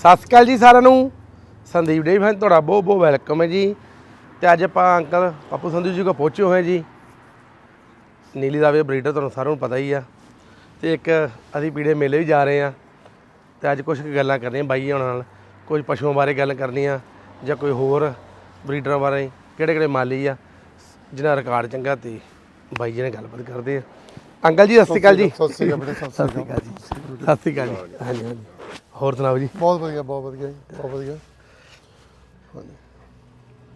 ਸਤਿ ਸ਼੍ਰੀ ਅਕਾਲ ਜੀ ਸਾਰਿਆਂ ਨੂੰ। ਸੰਦੀਪ ਡੇ ਫੈਨ ਤੁਹਾਡਾ ਬਹੁਤ ਬਹੁਤ ਵੈਲਕਮ ਹੈ ਜੀ। ਤੇ ਅੱਜ ਆਪਾਂ ਅੰਕਲ ਪੱਪੂ ਸੰਧੂ ਜੀ ਕੋਲ ਪਹੁੰਚੇ ਹੋਏ ਜੀ। ਨੀਲੀ ਰਾਵੇ ਬਰੀਡਰ ਤੁਹਾਨੂੰ ਸਾਰਿਆਂ ਨੂੰ ਪਤਾ ਹੀ ਆ। ਤੇ ਇੱਕ ਅਸੀਂ ਪੀੜੇ ਮੇਲੇ ਵੀ ਜਾ ਰਹੇ ਆ ਤੇ ਅੱਜ ਕੁਝ ਗੱਲਾਂ ਕਰਨੀਆਂ ਬਾਈ ਹੋਣਾ ਨਾਲ। ਕੁਝ ਪਸ਼ੂਆਂ ਬਾਰੇ ਗੱਲ ਕਰਨੀ ਆ ਜਾਂ ਕੋਈ ਹੋਰ ਬਰੀਡਰਾਂ ਬਾਰੇ ਕਿਹੜੇ ਕਿਹੜੇ ਮਾਲੀ ਆ ਜਿਹਨਾਂ ਦਾ ਰਿਕਾਰਡ ਚੰਗਾ ਤੇ ਬਾਈ ਜੀ ਨਾਲ ਗੱਲਬਾਤ ਕਰਦੇ ਆ। ਅੰਕਲ ਜੀ ਸਤਿ ਸ਼੍ਰੀ ਅਕਾਲ ਜੀ। ਸਤਿ ਸ੍ਰੀ ਅਕਾਲ ਸਤਿ ਸ਼੍ਰੀ ਅਕਾਲ ਜੀ। ਸਤਿ ਸ਼੍ਰੀ ਅਕਾਲ ਜੀ। ਹਾਂਜੀ ਹਾਂਜੀ। ਹੋਰ ਸੁਣਾਓ ਜੀ? ਬਹੁਤ ਵਧੀਆ ਬਹੁਤ ਵਧੀਆ ਜੀ ਬਹੁਤ ਵਧੀਆ।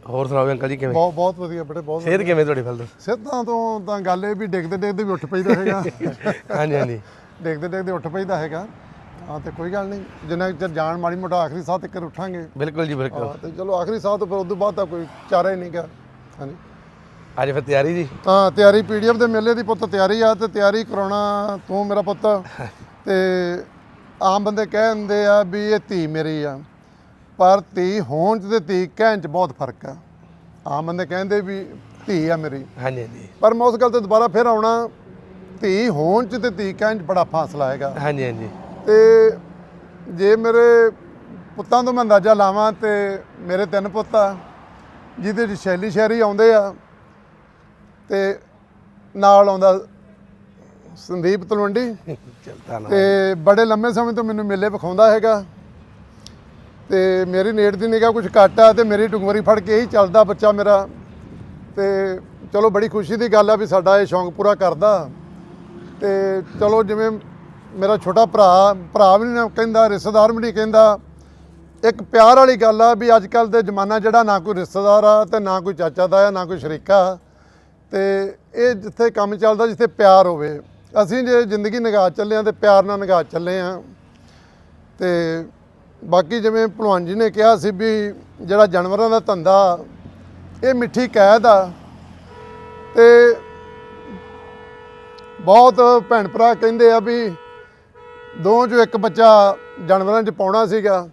ਹੋਰ ਸੁਣਾਓ ਅੰਕਲ ਜੀ ਕਿਵੇਂ? ਬਹੁਤ ਬਹੁਤ ਵਧੀਆ ਬੇਟੇ ਬਹੁਤ ਸਿਹਤ ਕਿਵੇਂ ਤੁਹਾਡੀ ਫਿਲਦ ਸਿੱਧਾਂ ਤੋਂ ਤਾਂ ਗੱਲ ਇਹ ਵੀ ਡਿੱਗਦੇ ਡਿੱਗਦੇ ਵੀ ਉੱਠ ਪਈਦਾ ਹੈਗਾ। ਹਾਂਜੀ ਹਾਂਜੀ। ਡਿੱਗਦੇ ਡਿੱਗਦੇ ਉੱਠ ਪਈਦਾ ਹੈਗਾ। ਹਾਂ ਤੇ ਕੋਈ ਗੱਲ ਨਹੀਂ ਜਿੰਨਾ ਚਿਰ ਜਾਣ ਮਾੜੀ ਮੋਟਾ ਆਖਰੀ ਸਾਹ ਤੱਕ ਉੱਠਾਂਗੇ। ਬਿਲਕੁਲ ਜੀ ਬਿਲਕੁਲ। ਹਾਂ ਤੇ ਚਲੋ ਆਖਰੀ ਸਾਹ ਤੋਂ ਫਿਰ ਉਸ ਤੋਂ ਬਾਅਦ ਤਾਂ ਕੋਈ ਚਾਰਾ ਹੀ ਨਹੀਂਗਾ। ਹਾਂਜੀ। ਅੱਜ ਫਿਰ ਤਿਆਰੀ ਜੀ? ਤਾਂ ਤਿਆਰੀ ਪੀਡੀਐਫ ਦੇ ਮੇਲੇ ਦੀ ਪੁੱਤ ਤਿਆਰੀ ਆ ਤੇ ਤਿਆਰੀ ਕਰਾਉਣਾ ਤੂੰ ਮੇਰਾ ਪੁੱਤ। ਤੇ ਆਮ ਬੰਦੇ ਕਹਿ ਦਿੰਦੇ ਆ ਵੀ ਇਹ ਧੀ ਮੇਰੀ ਆ ਪਰ ਧੀ ਹੋਣ 'ਚ ਤੇ ਧੀ ਕਹਿਣ 'ਚ ਬਹੁਤ ਫ਼ਰਕ ਆ। ਆਮ ਬੰਦੇ ਕਹਿੰਦੇ ਵੀ ਧੀ ਆ ਮੇਰੀ ਹਾਂਜੀ ਹਾਂਜੀ। ਪਰ ਮੈਂ ਉਸ ਗੱਲ ਤੇ ਦੁਬਾਰਾ ਫਿਰ ਆਉਣਾ ਧੀ ਹੋਣ 'ਚ ਤੇ ਧੀ ਕਹਿਣ 'ਚ ਬੜਾ ਫਾਸਲਾ ਹੈਗਾ। ਹਾਂਜੀ ਹਾਂਜੀ। ਤੇ ਜੇ ਮੇਰੇ ਪੁੱਤਾਂ ਤੋਂ ਮੈਂ ਅੰਦਾਜ਼ਾ ਲਾਵਾਂ ਤੇ ਮੇਰੇ ਤਿੰਨ ਪੁੱਤ ਆ ਜਿਹਦੇ 'ਚ ਸ਼ੈਲੀ ਸ਼ਹਿਰੀ ਆਉਂਦੇ ਆ ਤੇ ਨਾਲ ਆਉਂਦਾ ਸੰਦੀਪ ਤਲਵੰਡੀ। ਚਲਤਾ ਨਾ। ਤੇ ਬੜੇ ਲੰਮੇ ਸਮੇਂ ਤੋਂ ਮੈਨੂੰ ਮੇਲੇ ਵਿਖਾਉਂਦਾ ਹੈਗਾ। ਤੇ ਮੇਰੀ ਨੇੜ ਦੀ ਨਿਗਾਹ ਕੁਝ ਘੱਟ ਆ ਤੇ ਮੇਰੀ ਟੁੰਗਵਰੀ ਫੜ ਕੇ ਹੀ ਚੱਲਦਾ ਬੱਚਾ ਮੇਰਾ। ਤੇ ਚਲੋ ਬੜੀ ਖੁਸ਼ੀ ਦੀ ਗੱਲ ਆ ਵੀ ਸਾਡਾ ਇਹ ਸ਼ੌਂਕ ਪੂਰਾ ਕਰਦਾ। ਤੇ ਚਲੋ ਜਿਵੇਂ ਮੇਰਾ ਛੋਟਾ ਭਰਾ ਭਰਾ ਵੀ ਨਹੀਂ ਕਹਿੰਦਾ ਰਿਸ਼ਤੇਦਾਰ ਵੀ ਨਹੀਂ ਕਹਿੰਦਾ। ਇੱਕ ਪਿਆਰ ਵਾਲੀ ਗੱਲ ਆ ਵੀ ਅੱਜ ਕੱਲ ਦੇ ਜ਼ਮਾਨਾ ਜਿਹੜਾ ਨਾ ਕੋਈ ਰਿਸ਼ਤੇਦਾਰ ਆ ਤੇ ਨਾ ਕੋਈ ਚਾਚਾ ਦਾ ਆ ਨਾ ਕੋਈ ਸ਼ਰੀਕਾ। ਤੇ ਇਹ ਜਿੱਥੇ ਕੰਮ ਚੱਲਦਾ ਜਿੱਥੇ ਪਿਆਰ ਹੋਵੇ। ਅਸੀਂ ਜੇ ਜ਼ਿੰਦਗੀ ਨਿਗਾਹ ਚੱਲੇ ਆ ਤੇ ਪਿਆਰ ਨਾਲ ਨਿਗਾਹ ਚੱਲੇ ਆ ਤੇ ਬਾਕੀ ਜਿਵੇਂ ਭਲਵਾਨ ਜੀ ਨੇ ਕਿਹਾ ਸੀ ਵੀ ਜਿਹੜਾ ਜਾਨਵਰਾਂ ਦਾ ਧੰਦਾ, ਇਹ ਮਿੱਠੀ ਕੈਦ ਆ। ਤੇ ਬਹੁਤ ਭੈਣ ਭਰਾ ਕਹਿੰਦੇ ਆ ਵੀ ਦੋ ਚੋਂ ਇੱਕ ਬੱਚਾ ਜਾਨਵਰਾਂ 'ਚ ਪਾਉਣਾ ਸੀਗਾ।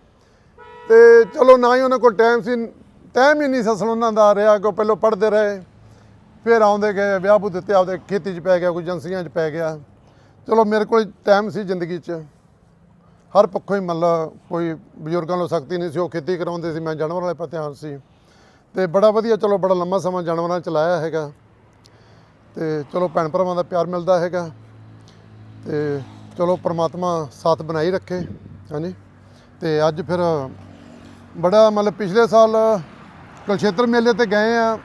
ਤੇ ਚਲੋ ਨਾ ਹੀ ਉਹਨਾਂ ਕੋਲ ਟਾਈਮ ਸੀ ਟਾਈਮ ਹੀ ਨਹੀਂ ਸਸਲ ਉਹਨਾਂ ਦਾ ਰਿਹਾ ਕੋ ਪਹਿਲਾਂ ਪੜ੍ਹਦੇ ਰਹੇ। ਫਿਰ ਆਉਂਦੇ ਗਏ, ਵਿਆਹ ਬੂ ਦਿੱਤੇ, ਆਪਦੇ ਖੇਤੀ 'ਚ ਪੈ ਗਿਆ, ਕੋਈ ਏਜੰਸੀਆਂ 'ਚ ਪੈ ਗਿਆ। ਚਲੋ ਮੇਰੇ ਕੋਲ ਟਾਈਮ ਸੀ ਜ਼ਿੰਦਗੀ 'ਚ। ਹਰ ਪੱਖੋਂ ਹੀ ਮਤਲਬ ਕੋਈ ਬਜ਼ੁਰਗਾਂ ਨੂੰ ਸਖਤੀ ਨਹੀਂ ਸੀ, ਉਹ ਖੇਤੀ ਕਰਾਉਂਦੇ ਸੀ, ਮੈਂ ਜਾਨਵਰਾਂ ਵਾਲੇ ਪਾਸੇ ਧਿਆਨ ਸੀ। ਤੇ ਬੜਾ ਵਧੀਆ, ਚਲੋ ਬੜਾ ਲੰਮਾ ਸਮਾਂ ਜਾਨਵਰਾਂ 'ਚ ਲਾਇਆ ਹੈਗਾ। ਤੇ ਚਲੋ ਭੈਣ ਭਰਾਵਾਂ ਦਾ ਪਿਆਰ ਮਿਲਦਾ ਹੈਗਾ। ਤੇ ਚਲੋ ਪ੍ਰਮਾਤਮਾ ਸਾਥ ਬਣਾਈ ਰੱਖੇ, ਹਾਂਜੀ। ਤੇ ਅੱਜ ਫਿਰ ਬੜਾ ਮਤਲਬ ਪਿਛਲੇ ਸਾਲ ਕੁਲਛੇਤਰ ਮੇਲੇ ਤੇ ਗਏ ਆ,